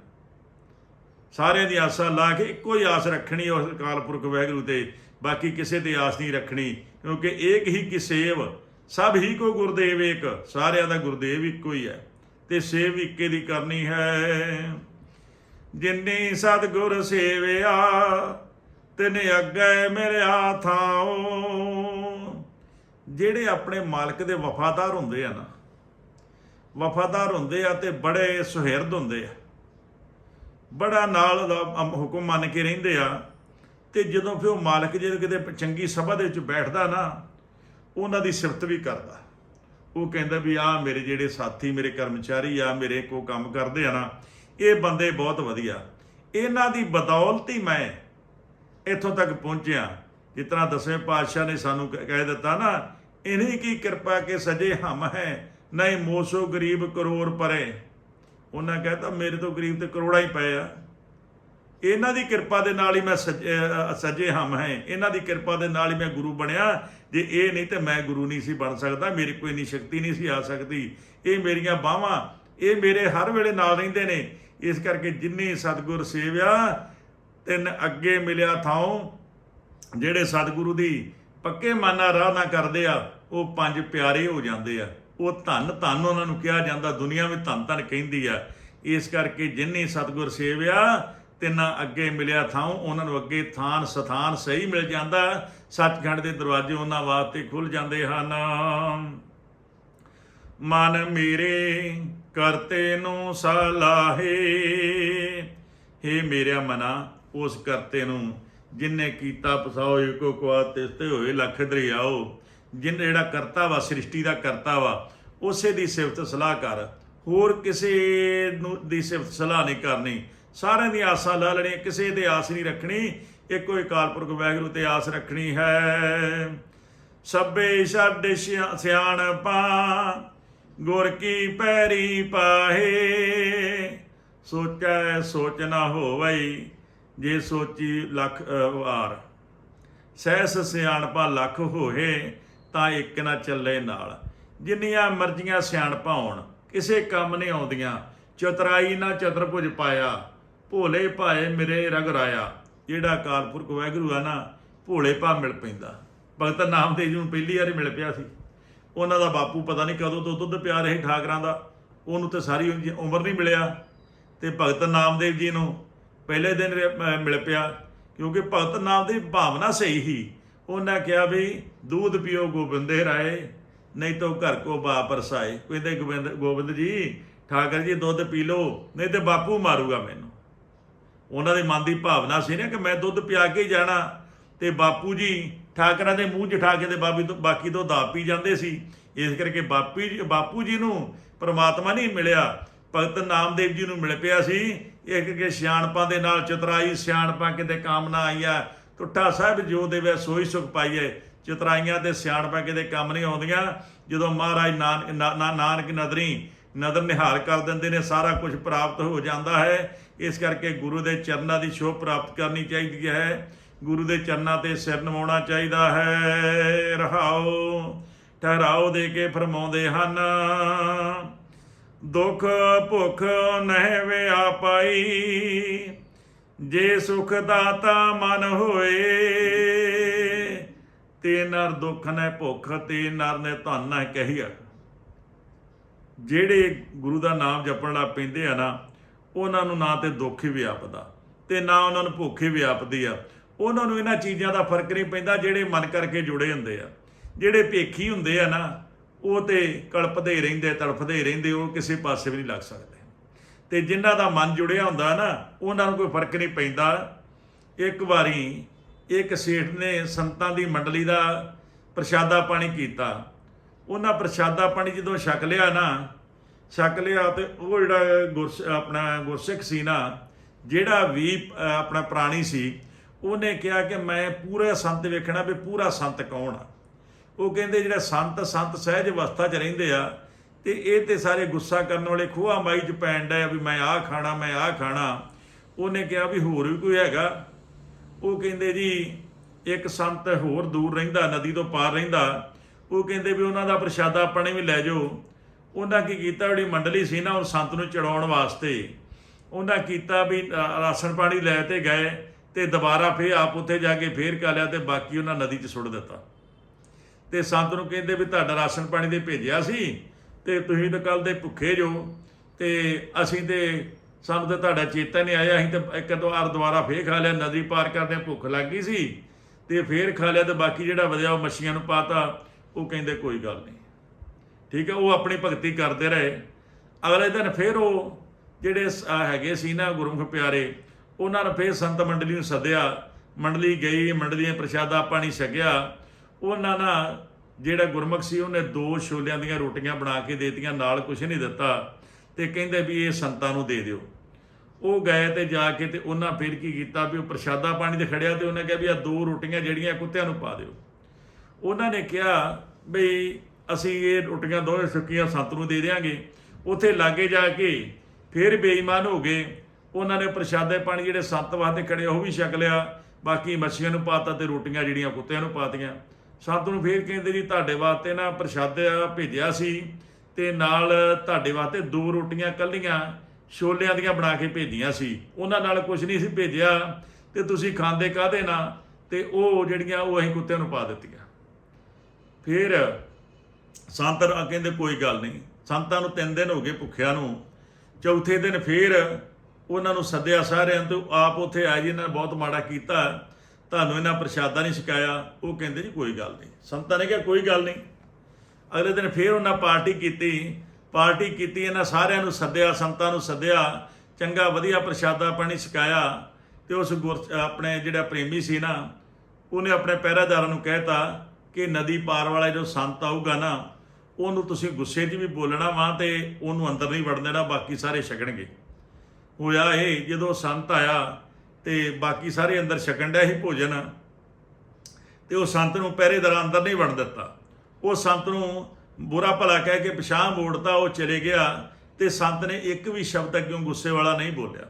Speaker 1: ਸਾਰਿਆਂ ਦੀ ਆਸਾਂ ਲਾ ਕੇ ਇੱਕੋ ਹੀ ਆਸ ਰੱਖਣੀ ਉਸ ਅਕਾਲ ਪੁਰਖ ਵਾਹਿਗੁਰੂ ਤੇ, ਬਾਕੀ ਕਿਸੇ ਤੇ ਆਸ ਨਹੀਂ ਰੱਖਣੀ, ਕਿਉਂਕਿ ਏਕ ਹੀ ਕਿ ਸੇਵ ਸਭ ਹੀ ਕੋ ਗੁਰਦੇਵ ਇੱਕ, ਸਾਰਿਆਂ ਦਾ ਗੁਰਦੇਵ ਇੱਕੋ ਹੀ ਹੈ, ਤੇ ਸੇਵ ਇੱਕੇ ਦੀ ਕਰਨੀ ਹੈ। ਜਿੰਨੀ ਸਤਿਗੁਰ ਸੇਵਿਆ ਤਿਨ ਅੱਗੇ ਮਿਲਿਆ ਥਾਉ ਜਿਹੜੇ ਆਪਣੇ ਮਾਲਕ ਦੇ ਵਫਾਦਾਰ ਹੁੰਦੇ ਆ ਨਾ, ਵਫਾਦਾਰ ਹੁੰਦੇ ਆ ਤੇ ਬੜੇ ਸੁਹਿਰਦ ਹੁੰਦੇ ਆ। ਬੜਾ ਨਾਲ ਦਾ ਹੁਕਮ ਮੰਨ ਕੇ ਰਹਿੰਦੇ ਆ ਤੇ ਜਦੋਂ ਫਿਰ ਉਹ ਮਾਲਕ ਜੇ ਕਿਤੇ ਚੰਗੀ ਸਭਾ ਦੇ ਵਿੱਚ ਬੈਠਦਾ ਨਾ, ਉਹਨਾਂ ਦੀ ਸਿਫਤ ਵੀ ਕਰਦਾ। ਉਹ ਕਹਿੰਦਾ ਵੀ ਆ ਮੇਰੇ ਜਿਹੜੇ ਸਾਥੀ, ਮੇਰੇ ਕਰਮਚਾਰੀ ਆ, ਮੇਰੇ ਕੋ ਕੰਮ ਕਰਦੇ ਆ ਨਾ, ਇਹ ਬੰਦੇ ਬਹੁਤ ਵਧੀਆ। ਇਹਨਾਂ ਦੀ ਬਦੌਲਤ ਹੀ ਮੈਂ ਇੱਥੋਂ ਤੱਕ ਪਹੁੰਚਿਆ ਜਿਸ ਤਰ੍ਹਾਂ ਦਸਵੇਂ ਪਾਤਸ਼ਾਹ ਨੇ ਸਾਨੂੰ ਕ- ਕਹਿ ਦਿੱਤਾ ਨਾ ਇन्हीं ਕੀ ਕਿਰਪਾ ਕੇ ਸਜੇ ਹਮ ਹੈ, ਨਹੀਂ ਮੋਸੋ ਗਰੀਬ ਕਰੋੜ ਪਰੇ। ਉਹਨਾਂ ਕਹਿੰਦਾ ਮੇਰੇ ਤੋਂ ਗਰੀਬ ਤੇ ਕਰੋੜਾਂ ਹੀ ਪਏ ਆ। ਇਹਨਾਂ ਦੀ ਕਿਰਪਾ ਦੇ ਨਾਲ ਹੀ ਮੈਂ ਸੱਜੇ ਸੱਜੇ ਹਮ ਹੈ। ਇਹਨਾਂ ਦੀ ਕਿਰਪਾ ਦੇ ਨਾਲ ਹੀ ਮੈਂ ਗੁਰੂ ਬਣਿਆ। ਜੇ ਇਹ ਨਹੀਂ ਤੇ ਮੈਂ ਗੁਰੂ ਨਹੀਂ ਸੀ ਬਣ ਸਕਦਾ। ਮੇਰੀ ਕੋਈ ਨਹੀਂ ਸ਼ਕਤੀ ਨਹੀਂ ਸੀ ਆ ਸਕਦੀ। ਇਹ ਮੇਰੀਆਂ ਬਾਹਾਂ, ਇਹ ਮੇਰੇ ਹਰ ਵੇਲੇ ਨਾਲ ਰਹਿੰਦੇ ਨੇ। ਇਸ ਕਰਕੇ ਜਿੰਨੀ ਸਤਿਗੁਰ ਸੇਵਿਆ ਤਿੰਨ ਅੱਗੇ ਮਿਲਿਆ ਥਾਉ, ਜਿਹੜੇ ਸਤਿਗੁਰੂ ਦੀ ਪੱਕੇ ਮਾਨਾ ਰਾਹ ਨਾ ਕਰਦੇ ਆ, ਉਹ ਪੰਜ ਪਿਆਰੇ ਹੋ ਜਾਂਦੇ ਆ। ਉਹ ਧੰਨ ਧੰਨ ਉਹਨਾਂ ਨੂੰ ਕਿਹਾ ਜਾਂਦਾ, ਦੁਨੀਆ ਵੀ ਧੰਨ ਧੰਨ ਕਹਿੰਦੀ ਆ। ਇਸ ਕਰਕੇ ਜਿੰਨੀ ਸਤਿਗੁਰ ਸੇਵਿਆ ਤਿੰਨਾਂ ਅੱਗੇ ਮਿਲਿਆ ਥਾਂ ਉਹਨਾਂ ਨੂੰ ਅੱਗੇ ਥਾਨ, ਸਥਾਨ ਸਹੀ ਮਿਲ ਜਾਂਦਾ। ਸੱਚਖੰਡ ਦੇ ਦਰਵਾਜ਼ੇ ਉਹਨਾਂ ਵਾਸਤੇ ਖੁੱਲ ਜਾਂਦੇ ਹਨ। ਮਨ ਮੇਰੇ ਕਰਤੇ ਨੂੰ ਸਲਾਹੇ हे ਮੇਰਿਆ ਮਨਾ ਉਸ ਕਰਤੇ ਨੂੰ ਜਿਨਨੇ ਕੀਤਾ ਪਸਾਓ ਏਕੋ ਕੁਆ ਤਿਸਤੇ ਹੋਏ ਲੱਖ ਦਰਿਆਓ, ਜਿਨ ਜਿਹੜਾ ਕਰਤਾ ਵਾ, ਸ੍ਰਿਸ਼ਟੀ ਦਾ ਕਰਤਾ ਵਾ, ਉਸੇ ਦੀ ਸਿਫਤ ਸਲਾਹ ਕਰ। ਹੋਰ ਕਿਸੇ ਨੂੰ ਦੀ ਸਿਫਤ ਸਲਾਹ ਨਹੀਂ ਕਰਨੀ। ਸਾਰਿਆਂ ਦੀ ਆਸਾਂ ਲਾ ਲੈਣੀ ਕਿਸੇ ਤੇ ਆਸ ਨਹੀਂ ਰੱਖਣੀ। ਇੱਕੋ ਹੀ ਕਾਲਪੁਰਖ ਵਾਹਿਗੁਰੂ ਤੇ ਆਸ ਰੱਖਣੀ ਹੈ। ਸਭੇ ਛੱਡ ਸਿਆਣ ਪਾ, ਗੁਰ ਕੀ ਪੈਰੀ ਪਾਹੇ। ਸੋਚੈ ਸੋਚ ਨਾ ਹੋਵਈ ਜੇ ਸੋਚੀ ਲੱਖ ਅ, ਵਾਰ। ਸਹਿਸ ਸਿਆਣਪਾ ਲੱਖ ਹੋਏ ਤਾਂ ਇੱਕ ਨਾ ਚੱਲੇ ਨਾਲ। ਜਿੰਨੀਆਂ ਮਰਜ਼ੀਆਂ ਸਿਆਣਪਾਂ ਹੋਣ ਕਿਸੇ ਕੰਮ ਨਹੀਂ ਆਉਂਦੀਆਂ। ਚਤਰਾਈ ਨਾ ਚਤਰਭੁਜ ਪਾਇਆ ਭੋਲੇ ਭਾਏ ਮੇਰੇ ਰਗ ਰਾਇਆ। ਜਿਹੜਾ ਕਾਲਪੁਰਖ ਵਾਹਿਗੁਰੂ ਆ ਨਾ ਭੋਲੇ ਭਾ ਮਿਲ ਪੈਂਦਾ। ਭਗਤ ਨਾਮਦੇਵ ਜੀ ਨੂੰ ਪਹਿਲੀ ਵਾਰੀ ਮਿਲ ਪਿਆ ਸੀ। ਉਹਨਾਂ ਦਾ ਬਾਪੂ ਪਤਾ ਨਹੀਂ ਕਦੋਂ ਤੋਂ ਦੁੱਧ ਪਿਆ ਰਹੇ ਠਾਕਰਾਂ ਦਾ। ਉਹਨੂੰ ਤੇ ਸਾਰੀ ਉਮਰ- ਉਮਰ ਨਹੀਂ ਮਿਲਿਆ। ਤੇ ਭਗਤ ਨਾਮਦੇਵ ਜੀ ਨੂੰ ਪਹਿਲੇ ਦਿਨ ਰੇ- ਮਿਲ ਪਿਆ, ਕਿਉਂਕਿ ਭਗਤ ਨਾਮ ਦੀ ਭਾਵਨਾ ਸਹੀ ਹੀ ਉਹਨਾਂ ਕਿਹਾ ਵੀ, ਦੁੱਧ ਪੀਓ ਗੋਬਿੰਦੇ ਰਾਏ, ਨਹੀਂ ਤਾਂ ਘਰ ਕੋ ਬਾਪ ਰਸਾਏ। ਕਹਿੰਦੇ ਗੋਬਿੰਦ ਗੋਬਿੰਦ ਜੀ, ਠਾਕਰ ਜੀ, ਦੁੱਧ ਪੀ ਲਓ, ਨਹੀਂ ਤੇ ਬਾਪੂ ਮਾਰੂਗਾ ਮੈਨੂੰ। ਉਹਨਾਂ ਦੇ ਮਨ ਦੀ ਭਾਵਨਾ ਸੀ ਨਾ ਕਿ ਮੈਂ ਦੁੱਧ ਪਿਆ ਕੇ ਜਾਣਾ। ਤੇ ਬਾਪੂ ਜੀ, ਠਾਕਰਾਂ ਦੇ ਮੂੰਹ ਜਠਾ ਕੇ ਤੇ ਬਾਬੀ ਤੋਂ ਬਾਕੀ ਤੋਂ ਦਾ ਪੀ ਜਾਂਦੇ ਸੀ। ਇਸ ਕਰਕੇ ਬਾਪੀ ਜੀ- ਬਾਪੂ ਜੀ ਨੂੰ ਪਰਮਾਤਮਾ ਨਹੀਂ ਮਿਲਿਆ। ਭਗਤ ਨਾਮਦੇਵ ਜੀ ਨੂੰ ਮਿਲ ਪਿਆ ਸੀ। ਇੱਕ ਕਿ ਸਿਆਣਪਾਂ ਦੇ ਨਾਲ ਚਤਰਾਈ, ਸਿਆਣਪਾਂ ਕਿਤੇ ਕੰਮ ਨਾ ਆਈਆ। ਟੁੱਟਾ ਸਾਹਿਬ ਜੋ ਦੇਵੇ ਸੋਈ ਸੁਖ ਪਾਈਏ। ਚਤਰਾਈਆਂ ਤੇ ਸਿਆਣਪਾਂ ਕਿਤੇ ਕੰਮ ਨਹੀਂ ਆਉਂਦੀਆਂ। ਜਦੋਂ ਮਹਾਰਾਜ ਨਾਨਕ ਨਾ- ਨਾਨਕ ਨਦਰੀ, ਨਦਰ ਨਿਹਾਲ ਕਰ ਦਿੰਦੇ ਨੇ, ਸਾਰਾ ਕੁਝ ਪ੍ਰਾਪਤ ਹੋ ਜਾਂਦਾ ਹੈ। ਇਸ ਕਰਕੇ ਗੁਰੂ ਦੇ ਚਰਨਾਂ ਦੀ ਸ਼ੋਭ ਪ੍ਰਾਪਤ ਕਰਨੀ ਚਾਹੀਦੀ ਹੈ। ਗੁਰੂ ਦੇ ਚਰਨਾਂ ਤੇ ਸਿਰ ਨਵਾਉਣਾ ਚਾਹੀਦਾ ਹੈ। ਰਹਾਓ, ਠਹਿਰਾਓ ਦੇ ਕੇ ਫਰਮਾਉਂਦੇ ਹਨ। ਦੁੱਖ ਭੁੱਖ ਨਹਿ ਵਿਆ ਪਾਈ ਜੇ ਸੁਖ ਦਾਤਾ ਮਨ ਹੋਏ, ਤੇ ਨਰ ਦੁੱਖ ਨੇ ਭੁੱਖ, ਤੇ ਨਰ ਨੇ ਧਨ ਨਹਿ ਕਹੀਆ ਜਿਹੜੇ ਗੁਰੂ ਦਾ ਨਾਮ ਜਪਣ ਲੱਗ ਪੈਂਦੇ ਆ ਨਾ, ਉਹਨਾਂ ਨੂੰ ਨਾ ਤੇ ਦੁੱਖ ਹੀ ਵਿਆਪਦਾ, ਤੇ ਨਾ ਉਹਨਾਂ ਨੂੰ ਭੁੱਖ ਹੀ ਵਿਆਪਦੀ ਆ। ਉਹਨਾਂ ਨੂੰ ਇਹਨਾਂ ਚੀਜ਼ਾਂ ਦਾ ਫ਼ਰਕ ਨਹੀਂ ਪੈਂਦਾ ਜਿਹੜੇ ਮਨ ਕਰਕੇ ਜੁੜੇ ਹੁੰਦੇ ਆ। ਜਿਹੜੇ ਭੇਖੀ ਹੁੰਦੇ ਆ ਨਾ ਉਹ ਤੇ ਕਲਪਦੇ ਰਹਿੰਦੇ, ਤੜਫਦੇ ਰਹਿੰਦੇ, ਉਹ ਕਿਸੇ ਪਾਸੇ ਵੀ ਨਹੀਂ ਲੱਗ ਸਕਦੇ। ਤੇ ਜਿਨ੍ਹਾਂ ਦਾ ਮਨ ਜੁੜਿਆ ਹੁੰਦਾ ਨਾ, ਉਹਨਾਂ ਨੂੰ ਕੋਈ ਫ਼ਰਕ ਨਹੀਂ ਪੈਂਦਾ। ਇੱਕ ਵਾਰੀ ਇੱਕ ਸੇਠ ਨੇ ਸੰਤਾਂ ਦੀ ਮੰਡਲੀ ਦਾ ਪ੍ਰਸ਼ਾਦਾ ਪਾਣੀ ਕੀਤਾ। ਉਹਨਾਂ ਪ੍ਰਸ਼ਾਦਾ ਪਾਣੀ ਜਦੋਂ ਛਕ ਲਿਆ ਨਾ, ਛਕ ਲਿਆ ਤੇ ਉਹ ਜਿਹੜਾ ਗੁਰਸ, ਆਪਣਾ ਗੁਰਸਿੱਖ ਸੀ ਨਾ, ਜਿਹੜਾ ਵੀ ਆਪਣਾ ਪ੍ਰਾਣੀ ਸੀ, ਉਹਨੇ ਕਿਹਾ ਕਿ ਮੈਂ ਪੂਰਾ ਸੰਤ ਵੇਖਣਾ ਵੀ ਪੂਰਾ ਸੰਤ ਕੌਣ ਆ। ਉਹ ਕਹਿੰਦੇ ਜਿਹੜਾ ਸੰਤ ਸੰਤ ਸਹਿਜ ਅਵਸਥਾ 'ਚ ਰਹਿੰਦੇ ਆ, ਤੇ ਇਹ ਤੇ ਸਾਰੇ ਗੁੱਸਾ ਕਰਨ ਵਾਲੇ ਖੋਆ ਮਾਈ 'ਚ ਪੈਣ ਡਿਆ ਵੀ ਮੈਂ ਆਹ ਖਾਣਾ, ਮੈਂ ਆਹ ਖਾਣਾ। ਉਹਨੇ ਕਿਹਾ ਵੀ ਹੋਰ ਵੀ ਕੋਈ ਹੈਗਾ। ਉਹ ਕਹਿੰਦੇ ਜੀ, ਇੱਕ ਸੰਤ ਹੋਰ ਦੂਰ ਰਹਿੰਦਾ, ਨਦੀ ਤੋਂ ਪਾਰ ਰਹਿੰਦਾ। ਉਹ ਕਹਿੰਦੇ ਵੀ ਉਹਨਾਂ ਦਾ ਪ੍ਰਸ਼ਾਦਾ ਆਪਣੇ ਵੀ ਲੈ ਜਾਓ। ਉਹਨਾਂ ਕੀ ਕੀਤਾ, ਜਿਹੜੀ ਮੰਡਲੀ ਸੀ ਨਾ, ਉਹ ਸੰਤ ਨੂੰ ਚੜਾਉਣ ਵਾਸਤੇ। ਉਹਨਾਂ ਕੀਤਾ ਵੀ ਰਾਸ਼ਨ ਪਾਣੀ ਲੈ ਤੇ ਗਏ ਤੇ ਦੁਬਾਰਾ ਫੇਰ ਆਪ ਉੱਥੇ ਜਾ ਕੇ ਫੇਰ ਕਾ ਲਿਆ ਤੇ ਬਾਕੀ ਉਹਨਾਂ ਨਦੀ 'ਚ ਸੁੱਟ ਦਿੱਤਾ। ਤੇ ਸੰਤ ਨੂੰ ਕਹਿੰਦੇ ਵੀ ਤੁਹਾਡਾ ਰਾਸ਼ਨ ਪਾਣੀ ਦੇ ਭੇਜਿਆ ਸੀ ਤੇ ਤੁਸੀਂ ਤਾਂ ਕੱਲ ਦੇ ਭੁੱਖੇ ਜੋ। ਤੇ ਅਸੀਂ ਤੇ ਸਾਨੂੰ ਤਾਂ ਤੁਹਾਡਾ ਚੇਤਾ ਨਹੀਂ ਆਇਆ, ਅਸੀਂ ਤਾਂ ਇੱਕ ਦੋ ਵਾਰ ਦੁਬਾਰਾ ਫੇਰ ਖਾ ਲਿਆ, ਨਦੀ ਪਾਰ ਕਰਦੇ ਭੁੱਖ ਲੱਗ ਗਈ ਸੀ ਤੇ ਫੇਰ ਖਾ ਲਿਆ ਤੇ ਬਾਕੀ ਜਿਹੜਾ ਵਧਿਆ ਉਹ ਮੱਛੀਆਂ ਨੂੰ ਪਾਤਾ, ਉਹ ਕਹਿੰਦੇ ਕੋਈ ਗੱਲ ਨਹੀਂ। ਠੀਕ ਹੈ, ਉਹ ਆਪਣੀ ਭਗਤੀ ਕਰਦੇ ਰਹੇ। ਅਗਲੇ ਦਿਨ ਫੇਰ ਉਹ ਜਿਹੜੇ ਹੈਗੇ ਸੀ ਨਾ ਗੁਰਮੁਖ ਪਿਆਰੇ, ਉਹਨਾਂ ਨੇ ਫੇਰ ਸੰਤ ਮੰਡਲੀ ਨੂੰ ਸੱਦਿਆ। ਮੰਡਲੀ ਗਈ, ਮੰਡਲੀ ਨੇ ਪ੍ਰਸ਼ਾਦਾ ਪਾਣੀ ਛਕਿਆ। ਉਹਨਾਂ ਨਾਲ ਜਿਹੜਾ ਗੁਰਮੁਖ ਸੀ, ਉਹਨੇ ਦੋ ਛੋਲਿਆਂ ਦੀਆਂ ਰੋਟੀਆਂ ਬਣਾ ਕੇ ਦੇਤੀਆਂ, ਨਾਲ ਕੁਝ ਨਹੀਂ ਦਿੱਤਾ ਤੇ ਕਹਿੰਦੇ ਵੀ ਇਹ ਸੰਤਾਂ ਨੂੰ ਦੇ ਦਿਓ। ਉਹ ਗਏ ਤੇ ਜਾ ਕੇ ਤੇ ਉਹਨਾਂ ਫਿਰ ਕੀ ਕੀਤਾ ਵੀ ਉਹ ਪ੍ਰਸ਼ਾਦਾ ਪਾਣੀ ਤੇ ਖੜਿਆ ਤੇ ਉਹਨੇ ਕਿਹਾ ਵੀ ਆ ਦੋ ਰੋਟੀਆਂ ਜਿਹੜੀਆਂ ਕੁੱਤਿਆਂ ਨੂੰ ਪਾ ਦਿਓ। ਉਹਨਾਂ ਨੇ ਕਿਹਾ ਬਈ ਅਸੀਂ ਇਹ ਰੋਟੀਆਂ ਦੋਵੇਂ ਸੁੱਕੀਆਂ ਸੰਤ ਨੂੰ ਦੇ ਦਿਆਂਗੇ। ਉੱਥੇ ਲਾਗੇ ਜਾ ਕੇ ਫਿਰ ਬੇਈਮਾਨ ਹੋ ਗਏ। ਉਹਨਾਂ ਨੇ ਪ੍ਰਸ਼ਾਦੇ ਪਾਣੀ ਜਿਹੜੇ ਸੰਤ ਵਾਸਤੇ ਖੜੇ ਉਹ ਵੀ ਛਕ ਲਿਆ। ਬਾਕੀ ਮੱਛੀਆਂ ਨੂੰ ਪਾਤਾ ਤੇ ਰੋਟੀਆਂ ਜਿਹੜੀਆਂ ਕੁੱਤਿਆਂ ਨੂੰ ਪਾਤੀਆਂ। ਸੰਤ ਨੂੰ ਫੇਰ ਕਹਿੰਦੇ ਜੀ, ਤੁਹਾਡੇ ਵਾਸਤੇ ਨਾ ਪ੍ਰਸ਼ਾਦੇ ਭੇਜਿਆ ਸੀ ਤੇ ਨਾਲ ਤੁਹਾਡੇ ਵਾਸਤੇ ਦੋ ਰੋਟੀਆਂ ਕੱਲੀਆਂ ਛੋਲਿਆਂ ਦੀਆਂ ਬਣਾ ਕੇ ਭੇਜੀਆਂ ਸੀ। ਉਹਨਾਂ ਨਾਲ ਕੁਝ ਨਹੀਂ ਸੀ ਭੇਜਿਆ ਤੇ ਤੁਸੀਂ ਖਾਂਦੇ ਕਾਹਦੇ ਨਾ? ਤੇ ਉਹ ਜਿਹੜੀਆਂ ਉਹ ਅਸੀਂ ਕੁੱਤਿਆਂ ਨੂੰ ਪਾ ਦਿੱਤੀਆਂ। ਫਿਰ ਸੰਤ ਕਹਿੰਦੇ, ਕੋਈ ਗੱਲ ਨਹੀਂ। ਸੰਤਾਂ ਨੂੰ ਤਿੰਨ ਦਿਨ ਹੋ ਗਏ ਭੁੱਖਿਆਂ ਨੂੰ। ਚੌਥੇ ਦਿਨ ਫਿਰ ਉਹਨਾਂ ਨੂੰ ਸੱਦਿਆ ਸਾਰਿਆਂ ਤੋਂ ਆਪ ਉੱਥੇ ਆਏ ਜੀ, ਇਹਨਾਂ ਨੇ ਬਹੁਤ ਮਾੜਾ ਕੀਤਾ। ਤੁਹਾਨੂੰ ਇਹਨਾਂ ਪ੍ਰਸ਼ਾਦਾ ਨਹੀਂ ਛਕਾਇਆ। ਉਹ ਕਹਿੰਦੇ ਜੀ ਕੋਈ ਗੱਲ ਨਹੀਂ। ਸੰਤਾਂ ਨੇ ਕਿਹਾ ਕੋਈ ਗੱਲ ਨਹੀਂ। ਅਗਲੇ ਦਿਨ ਫਿਰ ਉਹਨਾਂ ਪਾਰਟੀ ਕੀਤੀ। ਪਾਰਟੀ ਕੀਤੀ, ਇਹਨਾਂ ਸਾਰਿਆਂ ਨੂੰ ਸੱਦਿਆ, ਸੰਤਾਂ ਨੂੰ ਸੱਦਿਆ। ਚੰਗਾ ਵਧੀਆ ਪ੍ਰਸ਼ਾਦਾ ਪਾਣੀ ਛਕਾਇਆ ਤੇ ਉਸ ਗੁਰ ਆਪਣੇ ਜਿਹੜਾ ਪ੍ਰੇਮੀ ਸੀ ਨਾ, ਉਹਨੇ ਆਪਣੇ ਪਹਿਰਾਦਾਰਾਂ ਨੂੰ ਕਹਿਤਾ ਕਿ ਨਦੀ ਪਾਰ ਵਾਲਾ ਜੋ ਸੰਤ ਆਊਗਾ ਨਾ, ਉਹਨੂੰ ਤੁਸੀਂ ਗੁੱਸੇ 'ਚ ਵੀ ਬੋਲਣਾ ਵਾ ਤੇ ਉਹਨੂੰ ਅੰਦਰ ਨਹੀਂ ਵੜਨ ਦੇਣਾ, ਬਾਕੀ ਸਾਰੇ ਛਕਣਗੇ। ਹੋਇਆ ਇਹ, ਜਦੋਂ ਸੰਤ ਆਇਆ ਤੇ ਬਾਕੀ ਸਾਰੇ ਅੰਦਰ ਛਕਣ ਡਿਆ ਸੀ ਭੋਜਨ। ਤੇ ਉਹ ਸੰਤ ਨੂੰ ਪਹਿਰੇਦਾਰ ਅੰਦਰ ਨਹੀਂ ਵੜਨ ਦਿੱਤਾ। ਉਹ ਸੰਤ ਨੂੰ ਬੁਰਾ ਭਲਾ ਕਹਿ ਕੇ ਪਿਛਾਂਹ ਮੋੜਤਾ, ਉਹ ਚਲੇ ਗਿਆ ਤੇ ਸੰਤ ਨੇ ਇੱਕ ਵੀ ਸ਼ਬਦ ਅੱਗੋਂ ਗੁੱਸੇ ਵਾਲਾ ਨਹੀਂ ਬੋਲਿਆ।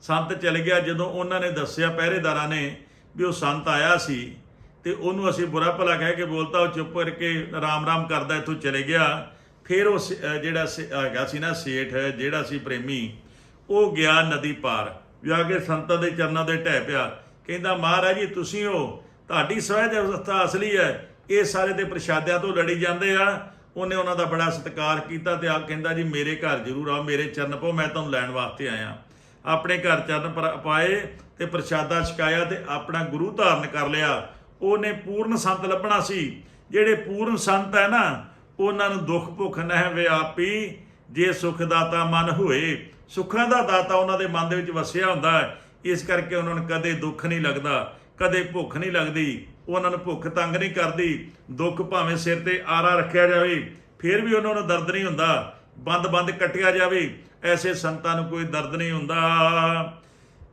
Speaker 1: ਸੰਤ ਚਲੇ ਗਿਆ ਜਦੋਂ ਉਹਨਾਂ ਨੇ ਦੱਸਿਆ ਪਹਿਰੇਦਾਰਾਂ ਨੇ ਵੀ ਉਹ ਸੰਤ ਆਇਆ ਸੀ ਤੇ ਉਹਨੂੰ ਅਸੀਂ ਬੁਰਾ ਭਲਾ ਕਹਿ ਕੇ ਬੋਲਤਾ, ਉਹ ਚੁੱਪ ਕਰਕੇ ਰਾਮ ਰਾਮ ਕਰਦਾ ਇੱਥੋਂ ਚਲੇ ਗਿਆ। ਫਿਰ ਉਹ ਸ- ਜਿਹੜਾ ਸ- ਹੈਗਾ ਸੀ ਨਾ ਸੇਠ, ਜਿਹੜਾ ਸੀ ਪ੍ਰੇਮੀ, ਉਹ ਗਿਆ ਨਦੀ ਪਾਰ। ਜਾ ਕੇ ਸੰਤਾਂ ਦੇ ਚਰਨਾਂ ਦੇ ਢਹਿ ਪਿਆ। ਕਹਿੰਦਾ, ਮਹਾਰਾਜ ਜੀ, ਤੁਸੀਂ ਹੋ। ਤੁਹਾਡੀ ਸਵੈਜ ਅਵਸਥਾ ਅਸਲੀ ਹੈ। ਇਹ ਸਾਰੇ ਦੇ ਪ੍ਰਸ਼ਾਦਿਆਂ ਤੋਂ ਲੜੀ ਜਾਂਦੇ ਆ। ਉਹਨੇ ਉਹਨਾਂ ਦਾ ਬੜਾ ਸਤਿਕਾਰ ਕੀਤਾ ਤੇ ਆ ਕਹਿੰਦਾ, ਜੀ, ਮੇਰੇ ਘਰ ਜ਼ਰੂਰ ਆਓ, ਮੇਰੇ ਚਰਨ ਪਓ, ਮੈਂ ਤੁਹਾਨੂੰ ਲੈਣ ਵਾਸਤੇ ਆਇਆ। ਆਪਣੇ ਘਰ ਚਰਨ ਪਰ- ਪਾਏ ਤੇ ਪ੍ਰਸ਼ਾਦਾ ਛਕਾਇਆ ਤੇ ਆਪਣਾ ਗੁਰੂ ਧਾਰਨ ਕਰ ਲਿਆ। ਉਹਨੇ ਪੂਰਨ ਸੰਤ ਲੱਭਣਾ ਸੀ। ਜਿਹੜੇ ਪੂਰਨ ਸੰਤ ਹੈ ਨਾ, ਉਹਨਾਂ ਨੂੰ ਦੁੱਖ ਭੁੱਖ ਨਹਿ ਵਿਆਪੀ। ਜੇ ਸੁਖ ਦਾਤਾ ਮਨ ਹੋਏ, ਸੁੱਖਾਂ ਦਾ ਦਾਤਾ ਉਹਨਾਂ ਦੇ ਮਨ ਦੇ ਵਿੱਚ ਵਸਿਆ ਹੁੰਦਾ ਹੈ, ਇਸ ਕਰਕੇ ਉਹਨਾਂ ਨੂੰ ਕਦੇ ਦੁੱਖ ਨਹੀਂ ਲੱਗਦਾ, ਕਦੇ ਭੁੱਖ ਨਹੀਂ ਲੱਗਦੀ, ਉਹਨਾਂ ਨੂੰ ਭੁੱਖ ਤੰਗ ਨਹੀਂ ਕਰਦੀ, ਦੁੱਖ ਭਾਵੇਂ ਸਿਰ ਤੇ ਆਰਾ ਰੱਖਿਆ ਜਾਵੇ, ਫਿਰ ਵੀ ਉਹਨਾਂ ਨੂੰ ਦਰਦ ਨਹੀਂ ਹੁੰਦਾ, ਬੰਦ-ਬੰਦ ਕੱਟਿਆ ਜਾਵੇ, ਐਸੇ ਸੰਤਾਂ ਨੂੰ ਕੋਈ ਦਰਦ ਨਹੀਂ ਹੁੰਦਾ।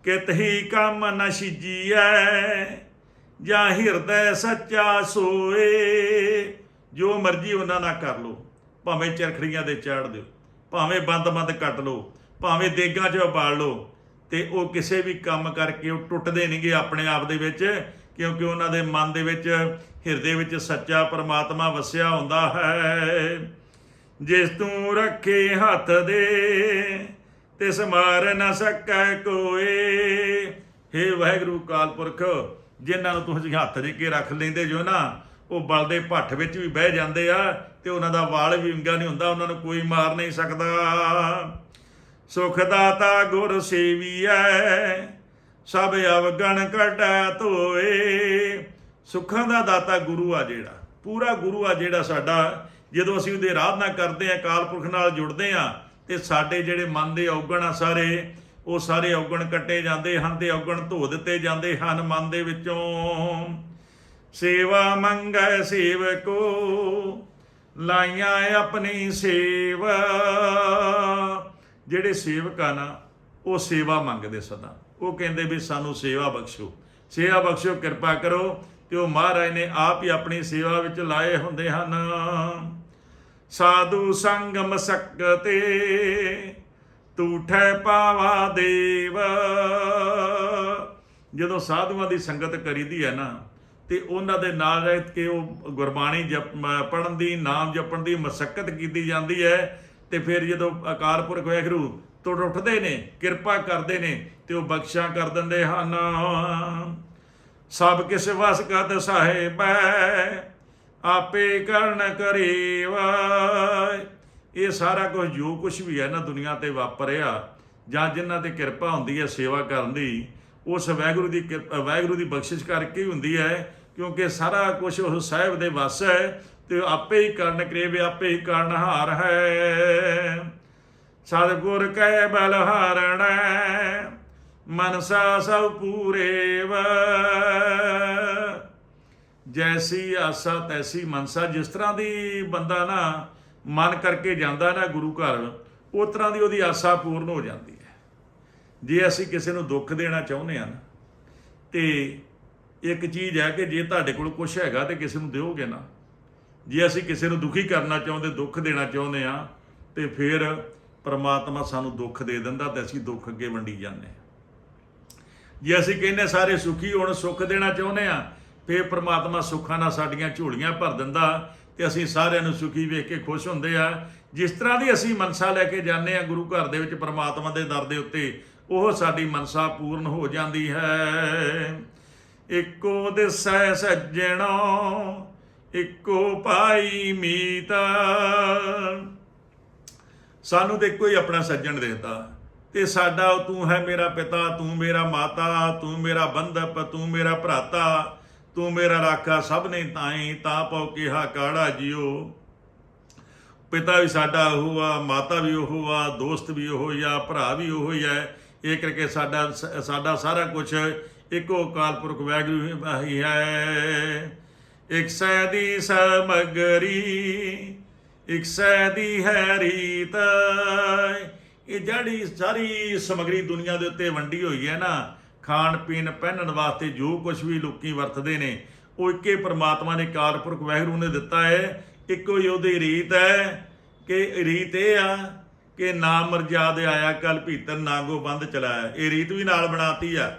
Speaker 1: ਕਿਤ ਹੀ ਕੰਮ ਨ ਸਿਜੀਐ ਜਾਂ ਹਿਰਦੈ ਸੱਚਾ ਸੋਏ, ਜੋ ਮਰਜ਼ੀ ਉਹਨਾਂ ਨਾਲ ਕਰ ਲੋ ਭਾਵੇਂ ਚਰਖੜੀਆਂ ਦੇ ਚਾੜ ਦਿਓ। ਭਾਵੇਂ ਬੰਦ-ਬੰਦ ਕੱਟ ਲੋ ਭਾਵੇਂ ਦੇਗਾਂ 'ਚ ਉਬਾਲ ਲਓ, ਤੇ ਉਹ ਕਿਸੇ ਵੀ ਕੰਮ ਕਰਕੇ ਉਹ ਟੁੱਟਦੇ ਨਹੀਂਗੇ ਆਪਣੇ ਆਪ ਦੇ ਵਿੱਚ, ਕਿਉਂਕਿ ਉਹਨਾਂ ਦੇ ਮਨ ਦੇ ਵਿੱਚ, ਹਿਰਦੇ ਵਿੱਚ ਸੱਚਾ ਪਰਮਾਤਮਾ ਵਸਿਆ ਹੁੰਦਾ ਹੈ। ਜਿਸ ਤੂੰ ਰੱਖੇ ਹੱਥ ਦੇ ਤੇ ਸਮਾਰ ਨਾ ਸਕੈ ਕੋਏ। ਹੇ ਵਾਹਿਗੁਰੂ ਕਾਲ ਪੁਰਖ, ਜਿਨ੍ਹਾਂ ਨੂੰ ਤੁਸੀਂ ਹੱਥ ਦੇ ਕੇ ਰੱਖ ਲੈਂਦੇ ਜੋ ਨਾ, ਉਹ ਬਲਦੇ ਭੱਠ ਵਿੱਚ ਵੀ ਬਹਿ ਜਾਂਦੇ ਆ ਤੇ ਉਹਨਾਂ ਦਾ ਵਾਲ ਵੀ ਵਿੰਗਾ ਨਹੀਂ ਹੁੰਦਾ, ਉਹਨਾਂ ਨੂੰ ਕੋਈ ਮਾਰ ਨਹੀਂ ਸਕਦਾ। ਸੁਖ ਦਾਤਾ ਗੁਰ ਸੇਵੀਐ, ਸਭ ਅਵਗਣ ਕਟੈ ਧੋਏ। ਸੁੱਖਾਂ ਦਾ ਦਾਤਾ ਗੁਰੂ ਆ ਜਿਹੜਾ, ਪੂਰਾ ਗੁਰੂ ਆ ਜਿਹੜਾ ਸਾਡਾ। ਜਦੋਂ ਅਸੀਂ ਉਹਦੇ ਆਰਾਧਨਾ ਕਰਦੇ ਆ ਕਾਲ ਪੁਰਖ ਨਾਲ ਜੁੜਦੇ ਆ ਤੇ ਸਾਡੇ ਜਿਹੜੇ ਮਨ ਦੇ ਔਗਣ ਆ ਸਾਰੇ, ਉਹ ਸਾਰੇ ਔਗਣ ਕੱਟੇ ਜਾਂਦੇ ਹਨ ਤੇ ਔਗਣ ਧੋ ਦਿੱਤੇ ਜਾਂਦੇ ਹਨ ਮਨ ਦੇ ਵਿੱਚੋਂ। ਸੇਵਾ ਮੰਗੈ ਸੇਵਕੋ ਲਾਈਆਂ ਆਪਣੀ ਸੇਵਾ। ਜਿਹੜੇ ਸੇਵਕ ਆ ਨਾ, ਉਹ ਸੇਵਾ ਮੰਗਦੇ ਸਦਾ। ਉਹ ਕਹਿੰਦੇ ਵੀ ਸਾਨੂੰ ਸੇਵਾ ਬਖਸ਼ੋ। ਸੇਵਾ ਬਖਸ਼ੋ, ਕਿਰਪਾ ਕਰੋ ਤੇ ਉਹ ਮਹਾਰਾਜ ਨੇ ਆਪ ਹੀ ਆਪਣੀ ਸੇਵਾ ਵਿੱਚ ਲਾਏ ਹੁੰਦੇ ਹਨ। ਸਾਧੂ ਸੰਗਮ ਸਕਤੇ ਤੂਠੈ ਪਾਵਾ ਦੇਵ। ਜਦੋਂ ਸਾਧੂਆਂ ਦੀ ਸੰਗਤ ਕਰੀਦੀ ਹੈ ਨਾ ਤੇ ਉਹਨਾਂ ਦੇ ਨਾਲ ਰਹਿ ਕੇ ਉਹ ਗੁਰਬਾਣੀ ਜਪ ਪੜਨ ਦੀ, ਨਾਮ ਜਪਣ ਦੀ ਮਸਕਤ ਕੀਤੀ ਜਾਂਦੀ ਹੈ। ਤੇ ਫਿਰ ਜਦੋਂ ਅਕਾਲ ਪੁਰਖ ਵਾਹਿਗੁਰੂ ਤੋਂ ਉੱਠਦੇ ਨੇ, ਕਿਰਪਾ ਕਰਦੇ ਨੇ ਤੇ ਉਹ ਬਖਸ਼ਾਂ ਕਰ ਦਿੰਦੇ ਹਨ। ਸਭ ਕਿਸ ਵਸ ਕਤ ਸਾਹਿਬ ਆਪੇ ਕਰਨ ਕਰੀਵਾ। ਇਹ ਸਾਰਾ ਕੁਝ, ਜੋ ਕੁਝ ਵੀ ਹੈ ਨਾ ਦੁਨੀਆ ਤੇ ਵਾਪਰਿਆ, ਜਾਂ ਜਿਨ੍ਹਾਂ ਤੇ ਕਿਰਪਾ ਹੁੰਦੀ ਹੈ, ਸੇਵਾ ਕਰਨ ਦੀ, ਉਸ ਵਾਹਿਗੁਰੂ ਦੀ ਕਿਰਪਾ- ਵਾਹਿਗੁਰੂ ਦੀ ਬਖਸ਼ਿਸ਼ ਕਰਕੇ ਹੀ ਹੁੰਦੀ ਹੈ। ਕਿਉਂਕਿ ਸਾਰਾ ਕੁਝ ਉਹ ਸਾਹਿਬ ਦੇ ਵੱਸ ਹੈ ਤੇ ਉਹ ਆਪੇ ਹੀ ਕਰਨ ਕਰੇਵੇ ਆਪੇ ਹੀ ਕਰਨ ਹਾਰ ਹੈ। ਸਤਿਗੁਰ ਕੈ ਬਲ ਹਾਰਣੈ ਮਨਸਾ ਸਭ ਪੂਰੇ ਜੈਸੀ ਆਸਾ ਤੈਸੀ ਮਨਸਾ ਜਿਸ ਤਰ੍ਹਾਂ ਦੀ ਬੰਦਾ ਨਾ ਮਨ ਕਰਕੇ ਜਾਂਦਾ ਨਾ ਗੁਰੂ ਘਰ ਉਸ ਤਰ੍ਹਾਂ ਦੀ ਉਹਦੀ ਆਸਾ ਪੂਰਨ ਹੋ ਜਾਂਦੀ ਹੈ। ਜੇ ਅਸੀਂ ਕਿਸੇ ਨੂੰ ਦੁੱਖ ਦੇਣਾ ਚਾਹੁੰਦੇ ਹਾਂ ਨਾ, ਤੇ ਇੱਕ ਚੀਜ਼ ਹੈ ਕਿ ਜੇ ਤੁਹਾਡੇ ਕੋਲ ਕੁਝ ਹੈਗਾ ਤੇ ਕਿਸੇ ਨੂੰ ਦਿਓਗੇ ਨਾ। ਜੇ ਅਸੀਂ ਕਿਸੇ ਨੂੰ ਦੁਖੀ ਕਰਨਾ ਚਾਹੁੰਦੇ, ਦੁੱਖ ਦੇਣਾ ਚਾਹੁੰਦੇ ਆ ਤੇ ਫਿਰ ਪਰਮਾਤਮਾ ਸਾਨੂੰ ਦੁੱਖ ਦੇ ਦਿੰਦਾ ਤੇ ਅਸੀਂ ਦੁੱਖ ਅੱਗੇ ਵੰਡੀ ਜਾਂਦੇ ਹਾਂ। ਜੇ ਅਸੀਂ ਕਹਿੰਦੇ ਸਾਰੇ ਸੁਖੀ ਹੋਣ, ਸੁੱਖ ਦੇਣਾ ਚਾਹੁੰਦੇ ਆ ਫਿਰ ਪਰਮਾਤਮਾ ਸੁੱਖਾਂ ਨਾਲ ਸਾਡੀਆਂ ਝੋਲੀਆਂ ਭਰ ਦਿੰਦਾ ਤੇ ਅਸੀਂ ਸਾਰਿਆਂ ਨੂੰ ਸੁਖੀ ਵੇਖ ਕੇ ਖੁਸ਼ ਹੁੰਦੇ ਆ ਜਿਸ ਤਰ੍ਹਾਂ ਦੀ ਅਸੀਂ ਮਨਸਾ ਲੈ ਕੇ ਜਾਂਦੇ ਆ ਗੁਰੂ ਘਰ ਦੇ ਵਿੱਚ ਪਰਮਾਤਮਾ ਦੇ ਦਰ ਦੇ ਉੱਤੇ, ਉਹ ਸਾਡੀ ਮਨਸਾ ਪੂਰਨ ਹੋ ਜਾਂਦੀ ਹੈ। ਇੱਕੋ ਦਿਸੈ ਸੱਜਣੋ, ਇੱਕੋ ਪਾਈ ਮੀਤਾ। ਸਾਨੂੰ ਤੇ ਕੋਈ ਆਪਣਾ ਸੱਜਣ ਦੇਤਾ। ਤੇ ਸਾਡਾ ਤੂੰ ਹੈ ਮੇਰਾ ਪਿਤਾ, ਤੂੰ ਮੇਰਾ ਮਾਤਾ, ਤੂੰ ਮੇਰਾ ਬੰਧਪ, ਤੂੰ ਮੇਰਾ ਭਰਾਤਾ, ਤੂੰ ਮੇਰਾ ਰਾਖਾ ਸਭ ਨੇ ਤਾਈ, ਤਾਂ ਪਉ ਕਿਹਾ ਕਾੜਾ ਜਿਓ। ਪਿਤਾ ਵੀ ਸਾਡਾ ਉਹ ਆ, ਮਾਤਾ ਵੀ ਉਹ ਆ, ਦੋਸਤ ਵੀ ਉਹ ਆ, ਭਰਾ ਵੀ ਉਹ ਹੀ ਹੈ ਇਹ ਕਰਕੇ ਸਾਡਾ ਸਾਡਾ ਸਾਰਾ ਕੁਝ ਇੱਕੋ ਅਕਾਲ ਪੁਰਖ ਵਾਹਿਗੁਰੂ ਵਾਹੀ ਹੈ ਇੱਕ ਸੈ ਦੀ ਸਮਗਰੀ, ਇੱਕ ਸੈ ਦੀ ਹੈ ਰੀਤ। ਇਹ ਜਿਹੜੀ ਸਾਰੀ ਸਮਗਰੀ ਦੁਨੀਆ ਦੇ ਉੱਤੇ ਵੰਡੀ ਹੋਈ ਹੈ ਨਾ, ਖਾਣ, ਪੀਣ, ਪਹਿਨਣ ਵਾਸਤੇ ਜੋ ਕੁਝ ਵੀ ਲੋਕੀ ਵਰਤਦੇ ਨੇ, ਉਹ ਇੱਕੇ ਪਰਮਾਤਮਾ ਨੇ ਅਕਾਲ ਪੁਰਖ ਵਾਹਿਗੁਰੂ ਨੇ ਦਿੱਤਾ ਹੈ। ਇੱਕੋ ਹੀ ਉਹਦੀ ਰੀਤ ਹੈ ਕਿ ਰੀਤ ਇਹ ਆ ਕਿ ਨਾ ਮਰਜਾਦ ਆਇਆ ਕਲ ਭੀਤਰ, ਨਾ ਗੋ ਬੰਦ ਚਲਾਇਆ। ਇਹ ਰੀਤ ਵੀ ਨਾਲ ਬਣਾਤੀ ਆ।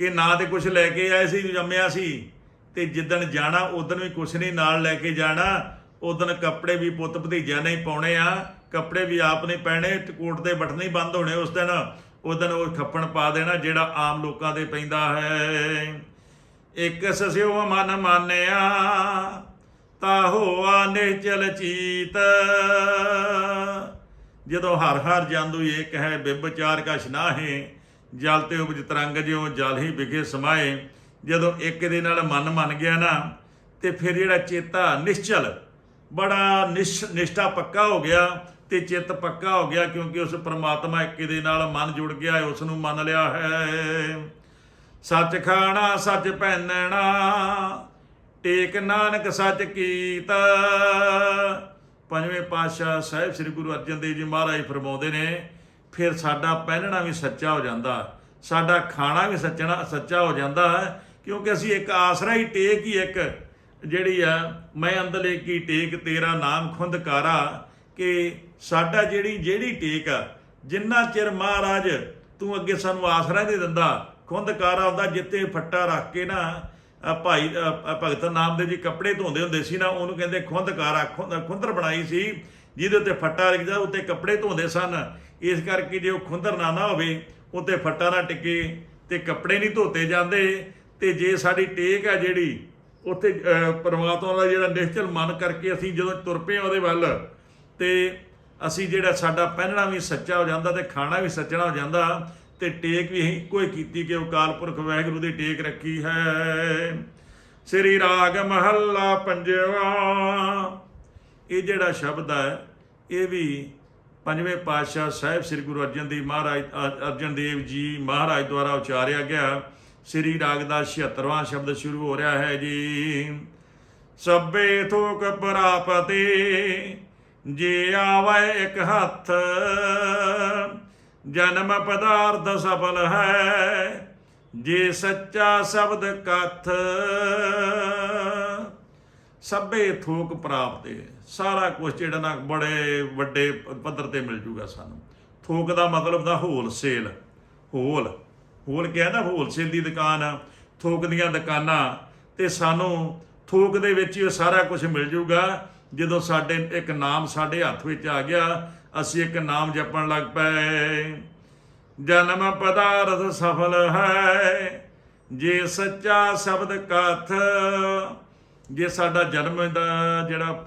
Speaker 1: ਕਿ ਨਾ ਤੇ ਕੁਝ ਲੈ ਕੇ ਆਏ ਸੀ, ਜੰਮਿਆ ਸੀ। ਤੇ ਜਿੱਦਣ ਜਾਣਾ, ਉਦੋਂ ਵੀ ਕੁਛ ਨਹੀਂ ਨਾਲ ਲੈ ਕੇ ਜਾਣਾ। ਉਦੋਂ ਕੱਪੜੇ ਵੀ ਪੁੱਤ ਭਤੀਜਿਆਂ ਨੇ ਪਾਉਣੇ ਆ। ਕੱਪੜੇ ਵੀ ਆਪ ਨੇ ਪਹਿਣੇ ਕੋਟ ਦੇ ਬਟਨ ਹੀ ਬੰਦ ਹੋਣੇ ਉਸ ਦਿਨ। ਉਦੋਂ ਉਹ ਖੱਪਣ ਪਾ ਦੇਣਾ, ਜਿਹੜਾ ਆਮ ਲੋਕਾਂ ਦੇ ਪੈਂਦਾ ਹੈ। ਇੱਕ ਸਸਿਓ ਮਨ ਮਾਨਿਆ, ਤਾ ਹੋਆ ਨਿਚਲ ਚੀਤ। ਜਦੋਂ ਹਰ ਹਰ ਜਾਂਦੂ ਏਕ ਹੈ ਬਿਬਚਾਰ ਕਛ ਨਾਹੇ। ਜਲ ਤੇ ਉਪਜ ਤਰੰਗ ਜਿਉ ਜਲ ਹੀ ਵਿਗੇ ਸਮਾਏ। ਜਦੋਂ ਇੱਕ ਦੇ ਨਾਲ ਮਨ ਮੰਨ ਗਿਆ ਨਾ, ਤੇ ਫਿਰ ਜਿਹੜਾ ਚੇਤਾ ਨਿਸ਼ਚਲ, ਬੜਾ ਨਿਸ਼, ਨਿਸ਼ਠਾ ਪੱਕਾ ਹੋ ਗਿਆ ਤੇ ਚਿੱਤ ਪੱਕਾ ਹੋ ਗਿਆ ਕਿਉਂਕਿ ਉਸ ਪਰਮਾਤਮਾ ਇੱਕ ਦੇ ਨਾਲ ਮਨ ਜੁੜ ਗਿਆ ਹੈ ਉਸ ਨੂੰ ਮੰਨ ਲਿਆ ਹੈ। ਸੱਚ ਖਾਣਾ, ਸੱਚ ਪਹਿਨਣਾ, ਟੇਕ ਨਾਨਕ ਸੱਚ ਕੀਤਾ। ਪੰਜਵੇਂ ਪਾਤਸ਼ਾਹ ਸਾਹਿਬ ਸ੍ਰੀ ਗੁਰੂ ਅਰਜਨ ਦੇਵ ਜੀ ਮਹਾਰਾਜ ਫਰਮਾਉਂਦੇ ਨੇ ਫਿਰ ਸਾਡਾ ਪਹਿਨਣਾ ਵੀ ਸੱਚਾ ਹੋ ਜਾਂਦਾ, ਸਾਡਾ ਖਾਣਾ ਵੀ ਸੱਚਣਾ ਸੱਚਾ ਹੋ ਜਾਂਦਾ ਕਿਉਂਕਿ ਅਸੀਂ ਇੱਕ ਆਸਰਾ ਹੀ ਟੇਕ ਹੀ ਇੱਕ, ਜਿਹੜੀ ਆ, ਮੈਂ ਅੰਦਲੇ ਕੀ ਟੇਕ, ਤੇਰਾ ਨਾਮ ਖੁੰਦਕਾਰਾ, ਕਿ ਸਾਡਾ ਜਿਹੜੀ ਜਿਹੜੀ ਟੇਕ ਆ, ਜਿੰਨਾ ਚਿਰ ਮਹਾਰਾਜ ਤੂੰ ਅੱਗੇ ਸਾਨੂੰ ਆਸਰਾ ਦੇ ਦਿੰਦਾ, ਖੁੰਦਕਾਰਾ ਹੁੰਦਾ ਜਿੱਤੇ ਫੱਟਾ ਰੱਖ ਕੇ ਨਾ ਭਾਈ ਭਗਤ ਨਾਮ ਦੇ ਜੀ ਕੱਪੜੇ ਧੋਂਦੇ ਹੁੰਦੇ ਸੀ ਨਾ, ਉਹਨੂੰ ਕਹਿੰਦੇ ਖੁੰਦਕਾਰਾ, ਖੁੰਦ- ਖੁੰਦਰ ਬਣਾਈ ਸੀ, ਜਿਹਦੇ ਉੱਤੇ ਫੱਟਾ ਲੱਗਦਾ, ਉੱਤੇ ਕੱਪੜੇ ਧੋਂਦੇ ਸਨ ਇਸ ਕਰਕੇ ਜੇ ਉਹ ਖੁੰਦਰ ਨਾ ਨਾ ਹੋਵੇ, ਉੱਤੇ ਫੱਟਾ ਨਾ ਟਿੱਕੇ ਤੇ ਕੱਪੜੇ ਨਹੀਂ ਧੋਤੇ ਜਾਂਦੇ ਤੇ ਜੇ ਸਾਡੀ ਟੇਕ ਆ ਜਿਹੜੀ ਉੱਥੇ ਪਰਮਾਤਮਾ ਦਾ ਜਿਹੜਾ ਨਿਸ਼ਚਲ ਮਨ ਕਰਕੇ ਅਸੀਂ ਜਦੋਂ ਤੁਰ ਪਏ ਉਹਦੇ ਵੱਲ ਤੇ ਅਸੀਂ ਜਿਹੜਾ ਸਾਡਾ ਪਹਿਨਣਾ ਵੀ ਸੱਚਾ ਹੋ ਜਾਂਦਾ ਤੇ ਖਾਣਾ ਵੀ ਸੱਚਣਾ ਹੋ ਜਾਂਦਾ ਤੇ ਟੇਕ ਵੀ ਅਸੀਂ ਇੱਕੋ ਹੀ ਕੀਤੀ ਕਿ ਅਕਾਲ ਪੁਰਖ ਵਾਹਿਗੁਰੂ ਦੀ ਟੇਕ ਰੱਖੀ ਹੈ। ਸ੍ਰੀ ਰਾਗ ਮਹੱਲਾ ਪੰਜਵਾ। ਇਹ ਜਿਹੜਾ ਸ਼ਬਦ ਹੈ, ਇਹ ਵੀ ਪੰਜਵੇਂ ਪਾਤਸ਼ਾਹ ਸਾਹਿਬ ਸ੍ਰੀ ਗੁਰੂ ਅਰਜਨ ਦੇਵ ਮਹਾਰਾਜ ਅਰਜਨ ਦੇਵ ਜੀ ਮਹਾਰਾਜ ਦੁਆਰਾ ਉਚਾਰਿਆ ਗਿਆ। ਸ੍ਰੀ ਰਾਗ ਦਾ 76ਵਾਂ ਸ਼ਬਦ ਸ਼ੁਰੂ ਹੋ ਰਿਹਾ ਹੈ ਜੀ। ਸਭੇ ਥੋਕ ਪ੍ਰਾਪਤੇ, ਜੇ ਆਵੇ ਇੱਕ ਹੱਥ, ਜਨਮ ਪਦਾਰਥ ਸਫਲ ਹੈ। ਜੇ ਸੱਚਾ ਸ਼ਬਦ ਕਥ ਸਭੇ ਥੋਕ ਪ੍ਰਾਪਤੇ। ਸਾਰਾ ਕੁਝ ਜਿਹੜਾ ਨਾ ਬੜੇ ਵੱਡੇ ਪੱਧਰ ਤੇ ਮਿਲ ਜੂਗਾ ਸਾਨੂੰ। ਥੋਕ ਦਾ ਮਤਲਬ ਦਾ ਹੋਲਸੇਲ ਹੋਲ ਹੋਲ ਕਿਹਾ ਨਾ ਹੋਲਸੇਲ ਦੀ ਦੁਕਾਨ ਆ, ਥੋਕ ਦੀਆਂ ਦੁਕਾਨਾਂ ਤੇ ਸਾਨੂੰ ਥੋਕ ਦੇ ਵਿੱਚ ਹੀ ਉਹ ਸਾਰਾ ਕੁਝ ਮਿਲ ਜੂਗਾ। ਜਦੋਂ ਸਾਡੇ ਇੱਕ ਨਾਮ ਸਾਡੇ ਹੱਥ ਵਿੱਚ ਆ ਗਿਆ ਅਸੀਂ ਇੱਕ ਨਾਮ ਜਪਣ ਲੱਗ ਪਏ। ਜਨਮ ਪਦਾਰਥ ਸਫਲ ਹੈ ਜੇ ਸੱਚਾ ਸ਼ਬਦ ਕਥ ਜੇ ਸਾਡਾ ਜਨਮ ਦਾ ਜਿਹੜਾ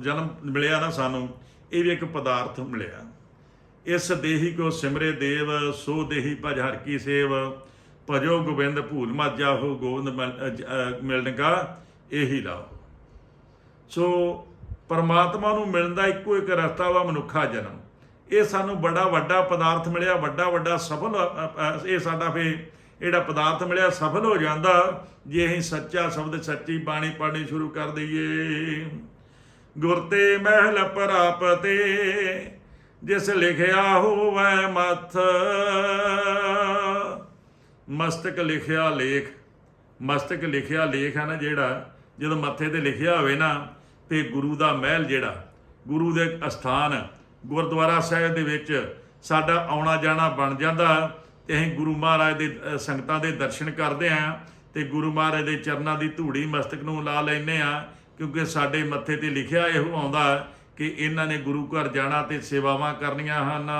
Speaker 1: ਜਨਮ ਮਿਲਿਆ ਨਾ ਸਾਨੂੰ ਇਹ ਵੀ ਇੱਕ ਪਦਾਰਥ ਮਿਲਿਆ। ਇਸ ਦੇਹੀ ਕੋ ਸਿਮਰੇ ਦੇਵ ਸੋ ਦੇਹੀ ਭਜ ਹਰ ਕੀ ਸੇਵ ਭਜੋ ਗੋਬਿੰਦ ਭੂਲ ਮਤ ਜਾਹੋ ਗੋਬਿੰਦ ਮਿਲ- ਅਹ, ਮਿਲਣ ਕਾ ਇਹੀ ਲਾਓ। ਸੋ ਪਰਮਾਤਮਾ ਨੂੰ ਮਿਲਣ ਦਾ ਇੱਕੋ ਇੱਕ ਰਸਤਾ ਵਾ ਮਨੁੱਖਾ ਜਨਮ। ਇਹ ਸਾਨੂੰ ਬੜਾ ਵੱਡਾ ਪਦਾਰਥ ਮਿਲਿਆ ਵੱਡਾ ਵੱਡਾ ਸਫਲ ਇਹ ਸਾਡਾ ਫੇ ਜਿਹੜਾ ਪਦਾਰਥ ਮਿਲਿਆ ਸਫਲ ਹੋ ਜਾਂਦਾ, ਜੇ ਅਸੀਂ ਸੱਚਾ ਸ਼ਬਦ ਸੱਚੀ ਬਾਣੀ ਪੜ੍ਹਨੀ ਸ਼ੁਰੂ ਕਰ ਦਈਏ। ਗੁਰ ਤੇ ਮਹਿਲ ਪ੍ਰਾਪਤੇ, ਜਿਸ ਲਿਖਿਆ ਹੋਵੇ ਮਥ। ਮਸਤਕ ਲਿਖਿਆ ਲੇਖ, ਮਸਤਕ ਲਿਖਿਆ ਲੇਖ ਹੈ ਨਾ ਜਿਹੜਾ, ਜਦੋਂ ਮੱਥੇ ਤੇ ਲਿਖਿਆ ਹੋਵੇ ਨਾ, ਤੇ ਗੁਰੂ ਦਾ ਮਹਿਲ ਜਿਹੜਾ, ਗੁਰੂ ਦੇ ਅਸਥਾਨ ਗੁਰਦੁਆਰਾ ਸਾਹਿਬ ਦੇ ਵਿੱਚ ਸਾਡਾ ਆਉਣਾ ਜਾਣਾ ਬਣ ਜਾਂਦਾ ਤੇ ਅਸੀਂ ਗੁਰੂ ਮਹਾਰਾਜ ਦੇ ਸੰਗਤਾਂ ਦੇ ਦਰਸ਼ਨ ਕਰਦੇ ਆਂ ਤੇ ਗੁਰੂ ਮਹਾਰਾਜ ਦੇ ਚਰਨਾਂ ਦੀ ਧੂੜੀ ਮਸਤਕ ਨੂੰ ਲਾ ਲੈਨੇ ਆ, ਕਿਉਂਕਿ ਸਾਡੇ ਮੱਥੇ ਤੇ ਲਿਖਿਆ ਇਹੋ ਆਉਂਦਾ ਕਿ ਇਹਨਾਂ ਨੇ ਗੁਰੂ ਘਰ ਜਾਣਾ ਤੇ ਸੇਵਾਵਾਂ ਕਰਨੀਆਂ ਹਨ।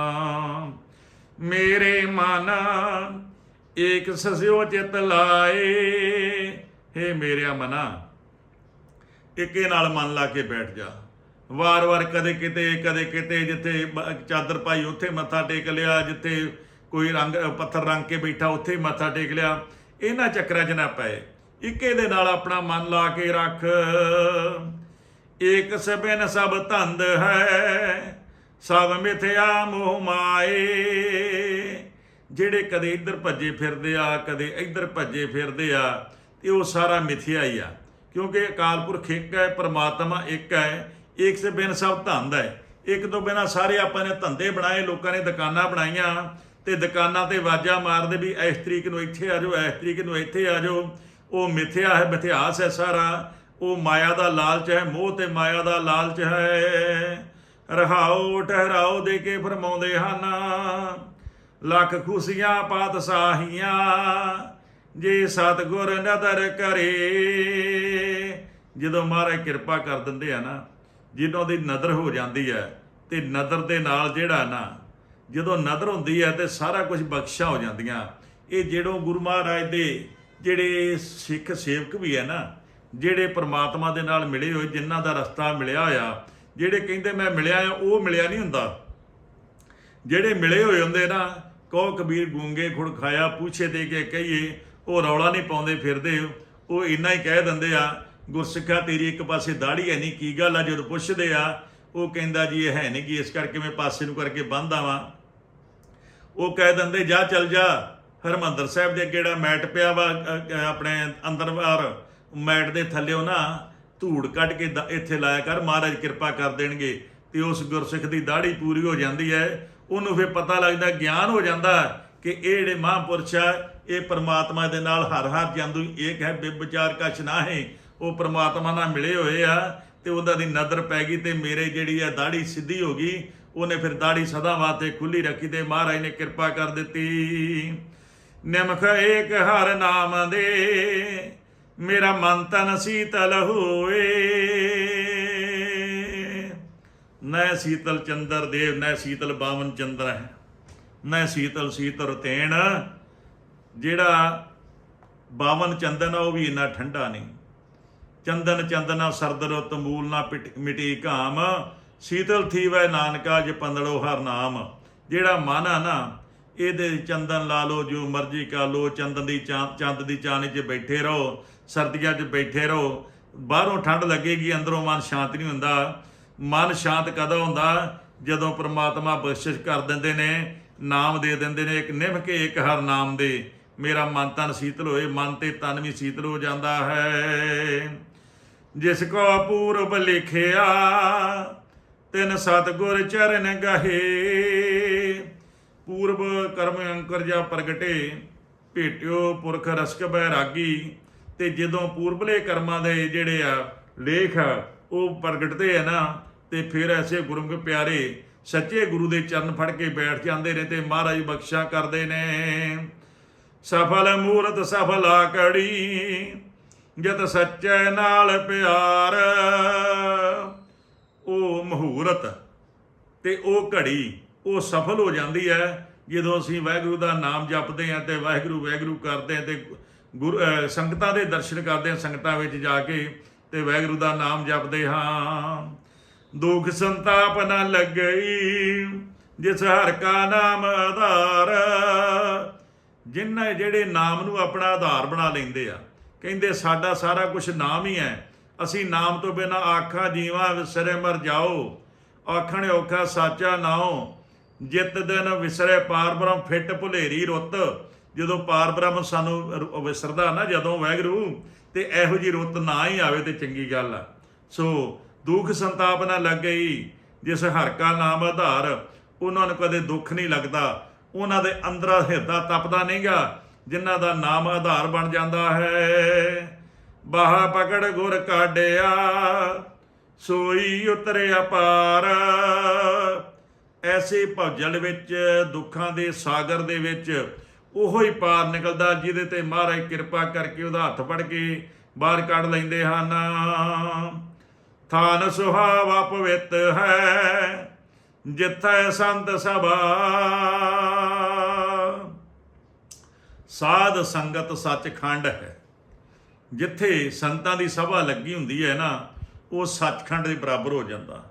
Speaker 1: ਮੇਰੇ ਮਨ ਏਕ ਸਸਿਓ ਚਿਤ ਲਾਏ, ਹੇ ਮੇਰਿਆ ਮਨਾ, ਇੱਕੇ ਨਾਲ ਮਨ ਲਾ ਕੇ ਬੈਠ ਜਾ। ਵਾਰ-ਵਾਰ ਕਦੇ ਕਿਤੇ ਕਦੇ ਕਿਤੇ ਜਿੱਥੇ ਚਾਦਰ ਪਾਈ, ਉੱਥੇ ਮੱਥਾ ਟੇਕ ਲਿਆ, ਜਿੱਥੇ ਕੋਈ ਰੰਗ ਪੱਥਰ ਰੰਗ ਕੇ ਬੈਠਾ, ਉੱਥੇ ਮੱਥਾ ਟੇਕ ਲਿਆ। ਇਹਨਾਂ ਚੱਕਰਾਂ 'ਚ ਨਾ ਪਏ। ਇੱਕੇ ਦੇ ਨਾਲ ਆਪਣਾ ਮਨ ਲਾ ਕੇ ਰੱਖ। ਏਕ ਸਬਨ ਸਭ ਧੰਦ ਹੈ, ਸਭ ਮਿਥਿਆ ਮੋਹ ਮਾਏ। ਜਿਹੜੇ ਕਦੇ ਇੱਧਰ ਭੱਜੇ ਫਿਰਦੇ ਆ, ਕਦੇ ਇੱਧਰ ਭੱਜੇ ਫਿਰਦੇ ਆ, ਤੇ ਉਹ ਸਾਰਾ ਮਿਥਿਆ ਹੀ ਆ। ਕਿਉਂਕਿ ਅਕਾਲ ਪੁਰਖ ਇੱਕ ਹੈ, ਪਰਮਾਤਮਾ ਇੱਕ ਹੈ ਇੱਕ ਸੇ ਬਿਨ ਸਭ ਧੰਦ ਹੈ। ਇੱਕ ਤੋਂ ਬਿਨਾ ਸਾਰੇ ਆਪਾਂ ਨੇ ਧੰਦੇ ਬਣਾਏ, ਲੋਕਾਂ ਨੇ ਦੁਕਾਨਾਂ ਬਣਾਈਆਂ ਤੇ ਦੁਕਾਨਾਂ ਤੇ ਵਾਜਾ ਮਾਰਦੇ ਵੀ ਇਸ ਤਰੀਕ ਨੂੰ ਇੱਥੇ ਆ ਜਾਓ, ਇਸ ਤਰੀਕ ਨੂੰ ਇੱਥੇ ਆ ਜਾਓ। ਉਹ ਮਿਥਿਆ ਹੈ ਮਿਥਿਆਸ ਹੈ ਸਾਰਾ। ਉਹ ਮਾਇਆ ਦਾ ਲਾਲਚ ਹੈ, ਮੋਹ ਤੇ ਮਾਇਆ ਦਾ ਲਾਲਚ ਹੈ। ਰਹਾਓ, ਠਹਿਰਾਓ ਦੇ ਕੇ ਫਰਮਾਉਂਦੇ ਹਨ, ਲੱਖ ਖੁਸ਼ੀਆਂ ਪਾਤਸ਼ਾਹੀਆਂ ਜੇ ਸਤਗੁਰ ਨਦਰ ਕਰੇ। ਜਦੋਂ ਮਹਾਰਾਜ ਕਿਰਪਾ ਕਰ ਦਿੰਦੇ ਆ ਨਾ ਜਦੋਂ ਦੀ ਨਦਰ ਹੋ ਜਾਂਦੀ ਹੈ, ਤੇ ਨਦਰ ਦੇ ਨਾਲ ਜਿਹੜਾ ਨਾ ਜਦੋਂ ਨਦਰ ਹੁੰਦੀ ਹੈ ਤੇ ਸਾਰਾ ਕੁਝ ਬਖਸ਼ਾ ਹੋ ਜਾਂਦੀਆਂ। ਇਹ ਜਿਹੜੋਂ ਗੁਰੂ ਮਹਾਰਾਜ ਦੇ ਜਿਹੜੇ ਸਿੱਖ ਸੇਵਕ ਵੀ ਹੈ ਨਾ, ਜਿਹੜੇ ਪ੍ਰਮਾਤਮਾ ਦੇ ਨਾਲ ਮਿਲੇ ਹੋਏ, ਜਿਨ੍ਹਾਂ ਦਾ ਰਸਤਾ ਮਿਲਿਆ ਹੋਇਆ, ਜਿਹੜੇ ਕਹਿੰਦੇ ਮੈਂ ਮਿਲਿਆ ਆ ਉਹ ਮਿਲਿਆ ਨਹੀਂ ਹੁੰਦਾ। ਜਿਹੜੇ ਮਿਲੇ ਹੋਏ ਹੁੰਦੇ ਨਾ, ਕਹੋ ਕਬੀਰ ਗੂੰਗੇ ਖੁੜ ਖਾਇਆ, ਪੁੱਛੇ ਦੇ ਕੇ ਕਹੀਏ, ਉਹ ਰੌਲਾ ਨਹੀਂ ਪਾਉਂਦੇ ਫਿਰਦੇ। ਉਹ ਇੰਨਾ ਹੀ ਕਹਿ ਦਿੰਦੇ ਆ, ਗੁਰਸਿੱਖਾ ਤੇਰੀ ਇੱਕ ਪਾਸੇ ਦਾੜੀ ਹੈ ਨਹੀਂ, ਕੀ ਗੱਲ ਆ? ਜਦੋਂ ਪੁੱਛਦੇ ਆ, ਉਹ ਕਹਿੰਦਾ ਜੀ ਇਹ ਹੈ ਨਹੀਂ ਕਿ ਇਸ ਕਰਕੇ ਮੈਂ ਪਾਸੇ ਨੂੰ ਕਰਕੇ ਬੰਦ ਆਵਾਂ ਉਹ ਕਹਿ ਦਿੰਦੇ, ਜਾ ਚੱਲ ਜਾ। ਹਰਮੰਦਰ ਸਾਹਿਬ ਦੇ ਕਿਹੜਾ ਮੈਟ ਪਿਆ ਵਾ ਆਪਣੇ ਅੰਦਰ ਬਾਹਰ ਮੈਟ ਦੇ ਥੱਲੇੋਂ ਨਾ ਧੂੜ ਕੱਢ ਕੇ ਇੱਥੇ ਲਾਇਆ ਕਰ, ਮਹਾਰਾਜ ਕਿਰਪਾ ਕਰ ਦੇਣਗੇ। ਤੇ ਉਸ ਗੁਰਸਿੱਖ ਦੀ ਦਾੜੀ ਪੂਰੀ ਹੋ ਜਾਂਦੀ ਹੈ। ਉਹਨੂੰ ਫਿਰ ਪਤਾ ਲੱਗਦਾ, ਗਿਆਨ ਹੋ ਜਾਂਦਾ ਕਿ ਇਹ ਜਿਹੜੇ ਮਹਾਂਪੁਰਸ਼ ਆ, ਇਹ ਪਰਮਾਤਮਾ ਦੇ ਨਾਲ ਹਰ ਹਰ ਜਾਂਦੂ ਏਕ ਹੈ ਬਿਵਚਾਰ ਕਛ ਹੈ। ਉਹ ਪਰਮਾਤਮਾ ਨਾਲ ਮਿਲੇ ਹੋਏ ਆ ਤੇ ਉਹਦਾ ਦੀ ਨਜ਼ਰ ਪੈ ਗਈ ਤੇ ਮੇਰੇ ਜਿਹੜੀ ਆ ਦਾੜੀ ਸਿੱਧੀ ਹੋ ਗਈ। ਉਹਨੇ ਫਿਰ ਦਾੜੀ ਸਦਾ ਵਾਸਤੇ ਖੁੱਲੀ ਰੱਖੀ ਤੇ ਮਹਾਰਾਜ ਨੇ ਕਿਰਪਾ ਕਰ ਦਿੱਤੀ। ਨਿਮਖ ਏਕ ਹਰ ਨਾਮ ਦੇ, ਮੇਰਾ ਮਨ ਤਨ ਸੀਤਲ ਹੋਏ। ਨੈ ਸੀਤਲ ਚੰਦਰ ਦੇਵ, ਨੈ ਸੀਤਲ ਬਾਵਨ ਚੰਦਰ ਹੈ। ਨੈ ਸੀਤਲ ਸੀਤਰ ਤੇਣ, ਜਿਹੜਾ ਬਾਵਨ ਚੰਦਨ ਆ, ਉਹ ਵੀ ਇੰਨਾ ਠੰਡਾ ਨਹੀਂ। ਚੰਦਨ ਚੰਦਨਾ ਸਰਦਰ ਤੰਬੂਲ ਨਾ ਪਿਟ- ਮਿਟੀ ਘਾਮ। ਸੀਤਲ ਥੀਵੈ ਨਾਨਕਾ ਜੇ ਪੰਦੜੋ ਹਰ ਨਾਮ। ਜਿਹੜਾ ਮਨ ਆ ਨਾ, ਇਹਦੇ ਚੰਦਨ ਲਾ ਲਓ, ਜੋ ਮਰਜ਼ੀ ਕਰ ਲਓ, ਚੰਦਨ ਦੀ ਚਾਂ- ਚੰਦ ਦੀ ਚਾਨੀ 'ਚ ਬੈਠੇ ਰਹੋ, ਸਰਦੀਆਂ 'ਚ ਬੈਠੇ ਰਹੋ, ਬਾਹਰੋਂ ਠੰਡ ਲੱਗੇਗੀ, ਅੰਦਰੋਂ ਮਨ ਸ਼ਾਂਤ ਨਹੀਂ ਹੁੰਦਾ। ਮਨ ਸ਼ਾਂਤ ਕਦੋਂ ਹੁੰਦਾ? ਜਦੋਂ ਪ੍ਰਮਾਤਮਾ ਬਖਸ਼ਿਸ਼ ਕਰ ਦਿੰਦੇ ਨੇ, ਨਾਮ ਦੇ ਦਿੰਦੇ ਨੇ, ਇੱਕ ਨਿਭ ਕੇ ਇੱਕ ਹਰ ਨਾਮ ਦੇ। ਮੇਰਾ ਮਨ ਤਨ ਸੀਤਲ ਹੋਏ, ਮਨ ਤੇ ਤਨ ਵੀ ਸੀਤਲ ਹੋ ਜਾਂਦਾ ਹੈ। ਜਿਸ ਕੋ ਪੂਰਬ ਲਿਖਿਆ ਤਿਨ ਸਤਗੁਰ ਚਰਨ ਗਹੇ। ਪੂਰਬ ਕਰਮ ਅੰਕਰ ਜਾ ਪ੍ਰਗਟੇ, ਭੇਟਿਓ ਪੁਰਖ ਰਸਕ ਬੈਰਾਗੀ। ਤੇ ਜਦੋਂ ਪੂਰਬਲੇ ਕਰਮਾਂ ਦੇ ਜਿਹੜੇ ਆ ਲੇਖ ਉਹ ਪ੍ਰਗਟਦੇ ਆ ਨਾ, ਤੇ ਫਿਰ ਐਸੇ ਗੁਰਮੁਖ ਪਿਆਰੇ ਸੱਚੇ ਗੁਰੂ ਦੇ ਚਰਨ ਫੜ ਕੇ ਬੈਠ ਜਾਂਦੇ ਨੇ ਤੇ ਮਹਾਰਾਜ ਬਖਸ਼ਾ ਕਰਦੇ ਨੇ। ਸਫਲ ਮੂਰਤ ਸਫਲ ਆਕੜੀ, ਜਤ ਸੱਚੇ ਨਾਲ ਪਿਆਰ। ਉਹ ਮਹੂਰਤ ਤੇ ਉਹ ਘੜੀ, ਉਹ ਸਫਲ ਹੋ ਜਾਂਦੀ ਹੈ ਜਦੋਂ ਅਸੀਂ ਵਾਹਿਗੁਰੂ ਦਾ ਨਾਮ ਜਪਦੇ ਹਾਂ ਤੇ ਵਾਹਿਗੁਰੂ ਵਾਹਿਗੁਰੂ ਕਰਦੇ ਹਾਂ ਤੇ ਗੁਰ ਸੰਗਤਾਂ ਦੇ ਦਰਸ਼ਨ ਕਰਦੇ ਹਾਂ ਸੰਗਤਾਂ ਵਿੱਚ ਜਾ ਕੇ ਤੇ ਵਾਹਿਗੁਰੂ ਦਾ ਨਾਮ ਜਪਦੇ ਹਾਂ। ਦੁਖ ਸੰਤਾਪ ਨਾ ਲੱਗਈ, ਜਿਸ ਹਰ ਕਾ ਨਾਮ ਆਧਾਰ ਜਿਨ੍ਹਾਂ ਜਿਹੜੇ ਨਾਮ ਨੂੰ ਆਪਣਾ ਆਧਾਰ ਬਣਾ ਲੈਂਦੇ ਆ, ਕਹਿੰਦੇ ਸਾਡਾ ਸਾਰਾ ਕੁਝ ਨਾਮ ਹੀ ਹੈ। ਅਸੀਂ ਨਾਮ ਤੋਂ ਬਿਨਾ ਆਖਾਂ ਜੀਵਾਂ ਵਿਸਰੇ ਮਰ ਜਾਓ। ਆਖਣ ਔਖਾ ਸਾਚਾ ਨਾਉ, ਜਿਤ ਦਿਨ ਵਿਸਰੇ ਪਾਰ ਬ੍ਰਹਮ ਫਿੱਟ ਭੁਲੇਰੀ ਰੁੱਤ। ਜਦੋਂ ਪਾਰ ਬ੍ਰਹਮ ਸਾਨੂੰ ਵਿਸਰਦਾ ਨਾ, ਜਦੋਂ ਵੈਗਰੂ, ਤੇ ਇਹੋ ਜੀ ਰੁੱਤ ਨਾ ਹੀ ਆਵੇ ਤੇ ਚੰਗੀ ਗੱਲ ਆ। ਸੋ ਦੁੱਖ ਸੰਤਾਪ ਨਾ ਲੱਗ ਗਈ ਜਿਸ ਹਰ ਕਾ ਨਾਮ ਆਧਾਰ, ਉਹਨਾਂ ਨੂੰ ਕਦੇ ਦੁੱਖ ਨਹੀਂ ਲੱਗਦਾ। ਉਹਨਾਂ ਦੇ ਅੰਦਰਾ ਹਿਰਦਾ ਤਪਦਾ ਨਹੀਂਗਾ ਜਿਨ੍ਹਾਂ ਦਾ ਨਾਮ ਆਧਾਰ ਬਣ ਜਾਂਦਾ ਹੈ। ਬਾਹਾ ਪਕੜ ਗੁਰ ਕਾਢਿਆ, ਸੋਈ ਉਤਰਿਆ ਪਾਰ। ਐਸੇ ਭਵਜਲ ਵਿੱਚ, ਦੁੱਖਾਂ ਦੇ ਸਾਗਰ ਦੇ ਵਿੱਚ ਉਹੋ ਹੀ ਪਾਰ ਨਿਕਲਦਾ, ਜਿਹਦੇ ਤੇ ਮਹਾਰਾਜ ਕਿਰਪਾ ਕਰਕੇ ਉਹਦਾ ਹੱਥ ਫੜ ਕੇ ਬਾਹਰ ਕੱਢ ਲੈਂਦੇ ਹਨ। ਥਾਨ ਸੁਹਾਵਾ ਪਵਿੱਤ ਹੈ, ਜਿੱਥੇ ਸੰਤ ਸਭਾ। ਸਾਧ ਸੰਗਤ ਸੱਚਖੰਡ ਹੈ। ਜਿੱਥੇ ਸੰਤਾਂ ਦੀ ਸਭਾ ਲੱਗੀ ਹੁੰਦੀ ਹੈ ਨਾ, ਉਹ ਸੱਚਖੰਡ ਦੇ ਬਰਾਬਰ ਹੋ ਜਾਂਦਾ।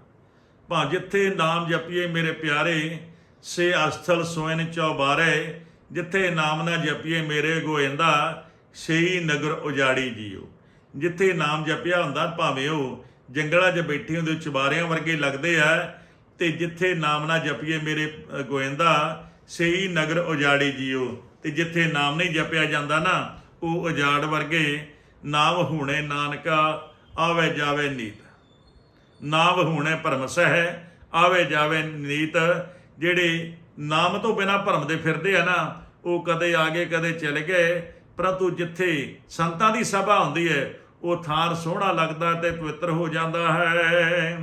Speaker 1: ਭਾ ਜਿੱਥੇ ਨਾਮ ਜਪੀਏ ਮੇਰੇ ਪਿਆਰੇ, ਸੇ ਅਸਥਲ ਸੋਇਨ ਚੌਬਾਰੇ, ਜਿੱਥੇ ਨਾਮ ਨਾ ਜਪੀਏ ਮੇਰੇ ਗੋਇੰਦਾ, ਸੇਈ ਨਗਰ ਉਜਾੜੀ ਜੀਓ। ਜਿੱਥੇ ਨਾਮ ਜਪਿਆ ਹੁੰਦਾ, ਭਾਵੇਂ ਉਹ ਜੰਗਲਾਂ 'ਚ ਬੈਠੇ ਹੁੰਦੇ, ਚੁਬਾਰਿਆਂ ਵਰਗੇ ਲੱਗਦੇ ਆ, ਤੇ ਜਿੱਥੇ ਨਾਮ ਨਾ ਜਪੀਏ ਮੇਰੇ ਗੋਇੰਦਾ, ਸੇਈ ਨਗਰ ਉਜਾੜੀ ਜੀਓ। ਤੇ ਜਿੱਥੇ ਨਾਮ ਨਹੀਂ ਜਪਿਆ ਜਾਂਦਾ ਨਾ, ਉਹ ਉਜਾੜ ਵਰਗੇ ਨਾਮ ਹੁਣੇ ਨਾਨਕਾ, ਆਵੇ ਜਾਵੇ ਨੀਤ। ਨਾਮ ਹੁਣੇ ਭਰਮ ਸਹਿ ਆਵੇ ਜਾਵੇ ਨੀਤ। ਜਿਹੜੇ ਨਾਮ ਤੋਂ ਬਿਨਾ ਭਰਮ ਦੇ ਫਿਰਦੇ ਆ ਨਾ, ਉਹ ਕਦੇ ਆ ਗਏ ਕਦੇ ਚਲੇ ਗਏ। ਪਰੰਤੂ ਜਿੱਥੇ ਸੰਤਾਂ ਦੀ ਸਭਾ ਹੁੰਦੀ ਹੈ, ਉਹ ਥਾਰ ਸੋਹਣਾ ਲੱਗਦਾ ਤੇ ਪਵਿੱਤਰ ਹੋ ਜਾਂਦਾ ਹੈ।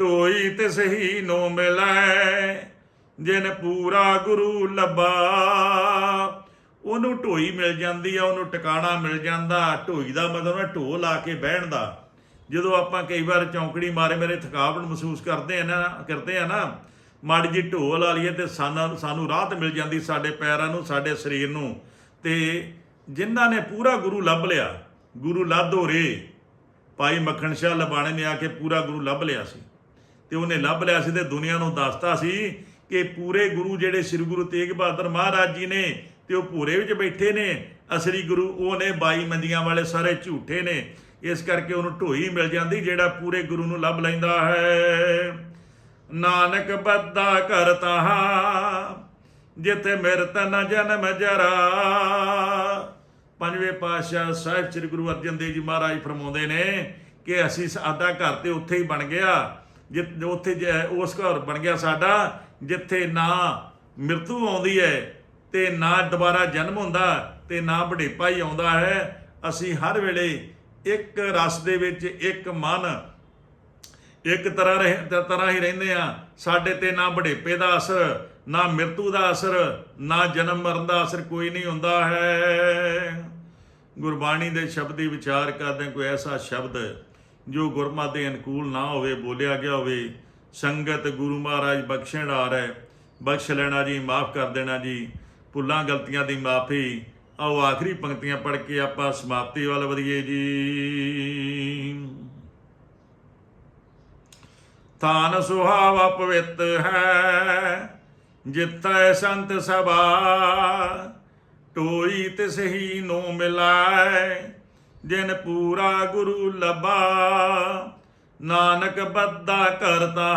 Speaker 1: ਢੋਈ ਤੇ ਸਹੀ ਨੂੰ ਮਿਲੈ, ਜਿਨ ਪੂਰਾ ਗੁਰੂ ਲੱਭਾ। ਉਹਨੂੰ ਢੋਈ ਮਿਲ ਜਾਂਦੀ ਆ, ਉਹਨੂੰ ਟਿਕਾਣਾ ਮਿਲ ਜਾਂਦਾ, ਢੋਈ ਦਾ ਮਤਲਬ ਹੈ ਢੋ ਲਾ ਕੇ ਬਹਿਣ ਦਾ। ਜਦੋਂ ਆਪਾਂ ਕਈ ਵਾਰ ਚੌਂਕੜੀ ਮਾਰੇ, ਮੇਰੇ ਥਕਾਵਟ ਮਹਿਸੂਸ ਕਰਦੇ ਆ ਨਾ, ਕਰਦੇ ਆ ਨਾ, ਮਾੜੀ ਜੀ ਢੋ ਲਾ ਲਈਏ ਤੇ ਸਾਨੂੰ ਸਾਨੂੰ ਰਾਹਤ ਮਿਲ ਜਾਂਦੀ ਸਾਡੇ ਪੈਰਾਂ ਨੂੰ, ਸਾਡੇ ਸਰੀਰ ਨੂੰ। ਤੇ ਜਿਨ੍ਹਾਂ ਨੇ ਪੂਰਾ ਗੁਰੂ ਲੱਭ ਲਿਆ, ਗੁਰੂ ਲਾਧੋ ਰੇ ਭਾਈ ਮੱਖਣ ਸ਼ਾਹ ਲਬਾਣੇ ਨੇ ਆ ਕੇ ਪੂਰਾ ਗੁਰੂ ਲੱਭ ਲਿਆ ਸੀ। ਤੇ ਉਹਨੇ ਲੱਭ ਲਿਆ ਸੀ ਤੇ ਦੁਨੀਆ ਨੂੰ ਦੱਸਤਾ ਸੀ ਕਿ ਪੂਰੇ ਗੁਰੂ ਜਿਹੜੇ ਸ੍ਰੀ ਗੁਰੂ ਤੇਗ ਬਹਾਦਰ ਮਹਾਰਾਜ ਜੀ ਨੇ ਤੇ ਉਹ ਭੂਰੇ ਵਿੱਚ ਬੈਠੇ ਨੇ। ਅਸਲੀ ਗੁਰੂ ਉਹ ਨੇ, ਬਾਈ ਮੰਦੀਆਂ ਵਾਲੇ ਸਾਰੇ ਝੂਠੇ ਨੇ। ਇਸ ਕਰਕੇ ਉਹਨੂੰ ਢੋਈ ਮਿਲ ਜਾਂਦੀ, ਜਿਹੜਾ ਪੂਰੇ ਗੁਰੂ ਨੂੰ ਲੱਭ ਲੈਂਦਾ ਹੈ। ਨਾਨਕ ਬੱਦਾ ਕਰਤਾ ਜਿੱਥੇ ਮਿਰਤ ਨ ਜਨਮ ਜਰਾ। ਪੰਜਵੇਂ ਪਾਤਸ਼ਾਹ ਸਾਹਿਬ ਸ੍ਰੀ ਗੁਰੂ ਅਰਜਨ ਦੇਵ ਜੀ ਮਹਾਰਾਜ ਫਰਮਾਉਂਦੇ ਨੇ ਕਿ ਅਸੀਂ ਸਾਡਾ ਘਰ ਤੇ ਉੱਥੇ ਹੀ ਬਣ ਗਿਆ। ਜਿ- ਉੱਥੇ ਜ- ਉਸ ਘਰ ਬਣ ਗਿਆ ਸਾਡਾ, ਜਿੱਥੇ ਨਾ ਮਰਤੂ ਆਉਂਦੀ ਹੈ ਤੇ ਨਾ ਦੁਬਾਰਾ ਜਨਮ ਹੁੰਦਾ ਤੇ ਨਾ ਬੁਢੇਪਾ ਹੀ ਆਉਂਦਾ ਹੈ। ਅਸੀਂ ਹਰ ਵੇਲੇ ਇੱਕ ਰਸ ਦੇ ਵਿੱਚ ਇੱਕ ਮਨ, ਇੱਕ ਤਰ੍ਹਾਂ ਰਹਿ, ਤਰ੍ਹਾਂ ਹੀ ਰਹਿੰਦੇ ਆ ਸਾਡੇ ਤੇ ਨਾ ਬੁਢੇਪੇ ਦਾ ਅਸਰ, ਨਾ ਮਰਤੂ ਦਾ ਅਸਰ, ਨਾ ਜਨਮ ਮਰਨ ਦਾ ਅਸਰ ਕੋਈ ਨਹੀਂ ਹੁੰਦਾ ਹੈ। ਗੁਰਬਾਣੀ ਦੇ ਸ਼ਬਦੀ ਵਿਚਾਰ ਕਰਦੇ ਕੋਈ ਐਸਾ ਸ਼ਬਦ ਜੋ ਗੁਰਮਾ ਦੇ ਅਨੁਕੂਲ ਨਾ ਹੋਵੇ, ਬੋਲਿਆ ਗਿਆ ਹੋਵੇ। ਸੰਗਤ ਗੁਰੂ ਮਹਾਰਾਜ ਬਖਸ਼ਣ ਆ ਰਿਹਾ, ਬਖਸ਼ ਲੈਣਾ ਜੀ, ਮਾਫ ਕਰ ਦੇਣਾ ਜੀ। ਭੁੱਲਾਂ, ਗਲਤੀਆਂ ਦੀ ਮਾਫੀ। ਆਓ ਆਖਰੀ ਪੰਕਤੀਆਂ ਪੜ੍ਹ ਕੇ ਆਪਾਂ ਸਮਾਪਤੀ ਵੱਲ ਵਧੀਏ ਜੀ। ਥਾਨ ਸੁਹਾਵਾ ਪਵਿੱਤ ਹੈ, ਜਿੱਥੈ ਸੰਤ ਸਭਾ, ਟੋਈ ਤਿਸਹੀ ਨੂੰ ਮਿਲਾਏ, ਜਿਨ ਪੂਰਾ ਗੁਰੂ ਲੱਭਾ। ਨਾਨਕ ਬੱਦਾ ਕਰਤਾ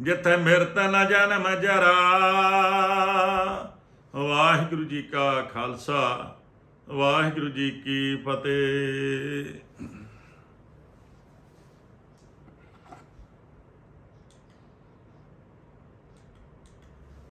Speaker 1: ਜਿੱਥੇ ਮਿਰਤ ਨ ਜਨਮ ਜਰਾ। ਵਾਹਿਗੁਰੂ ਜੀ ਕਾ ਖਾਲਸਾ ਵਾਹਿਗੁਰੂ ਜੀ ਕੀ ਫਤਿਹ।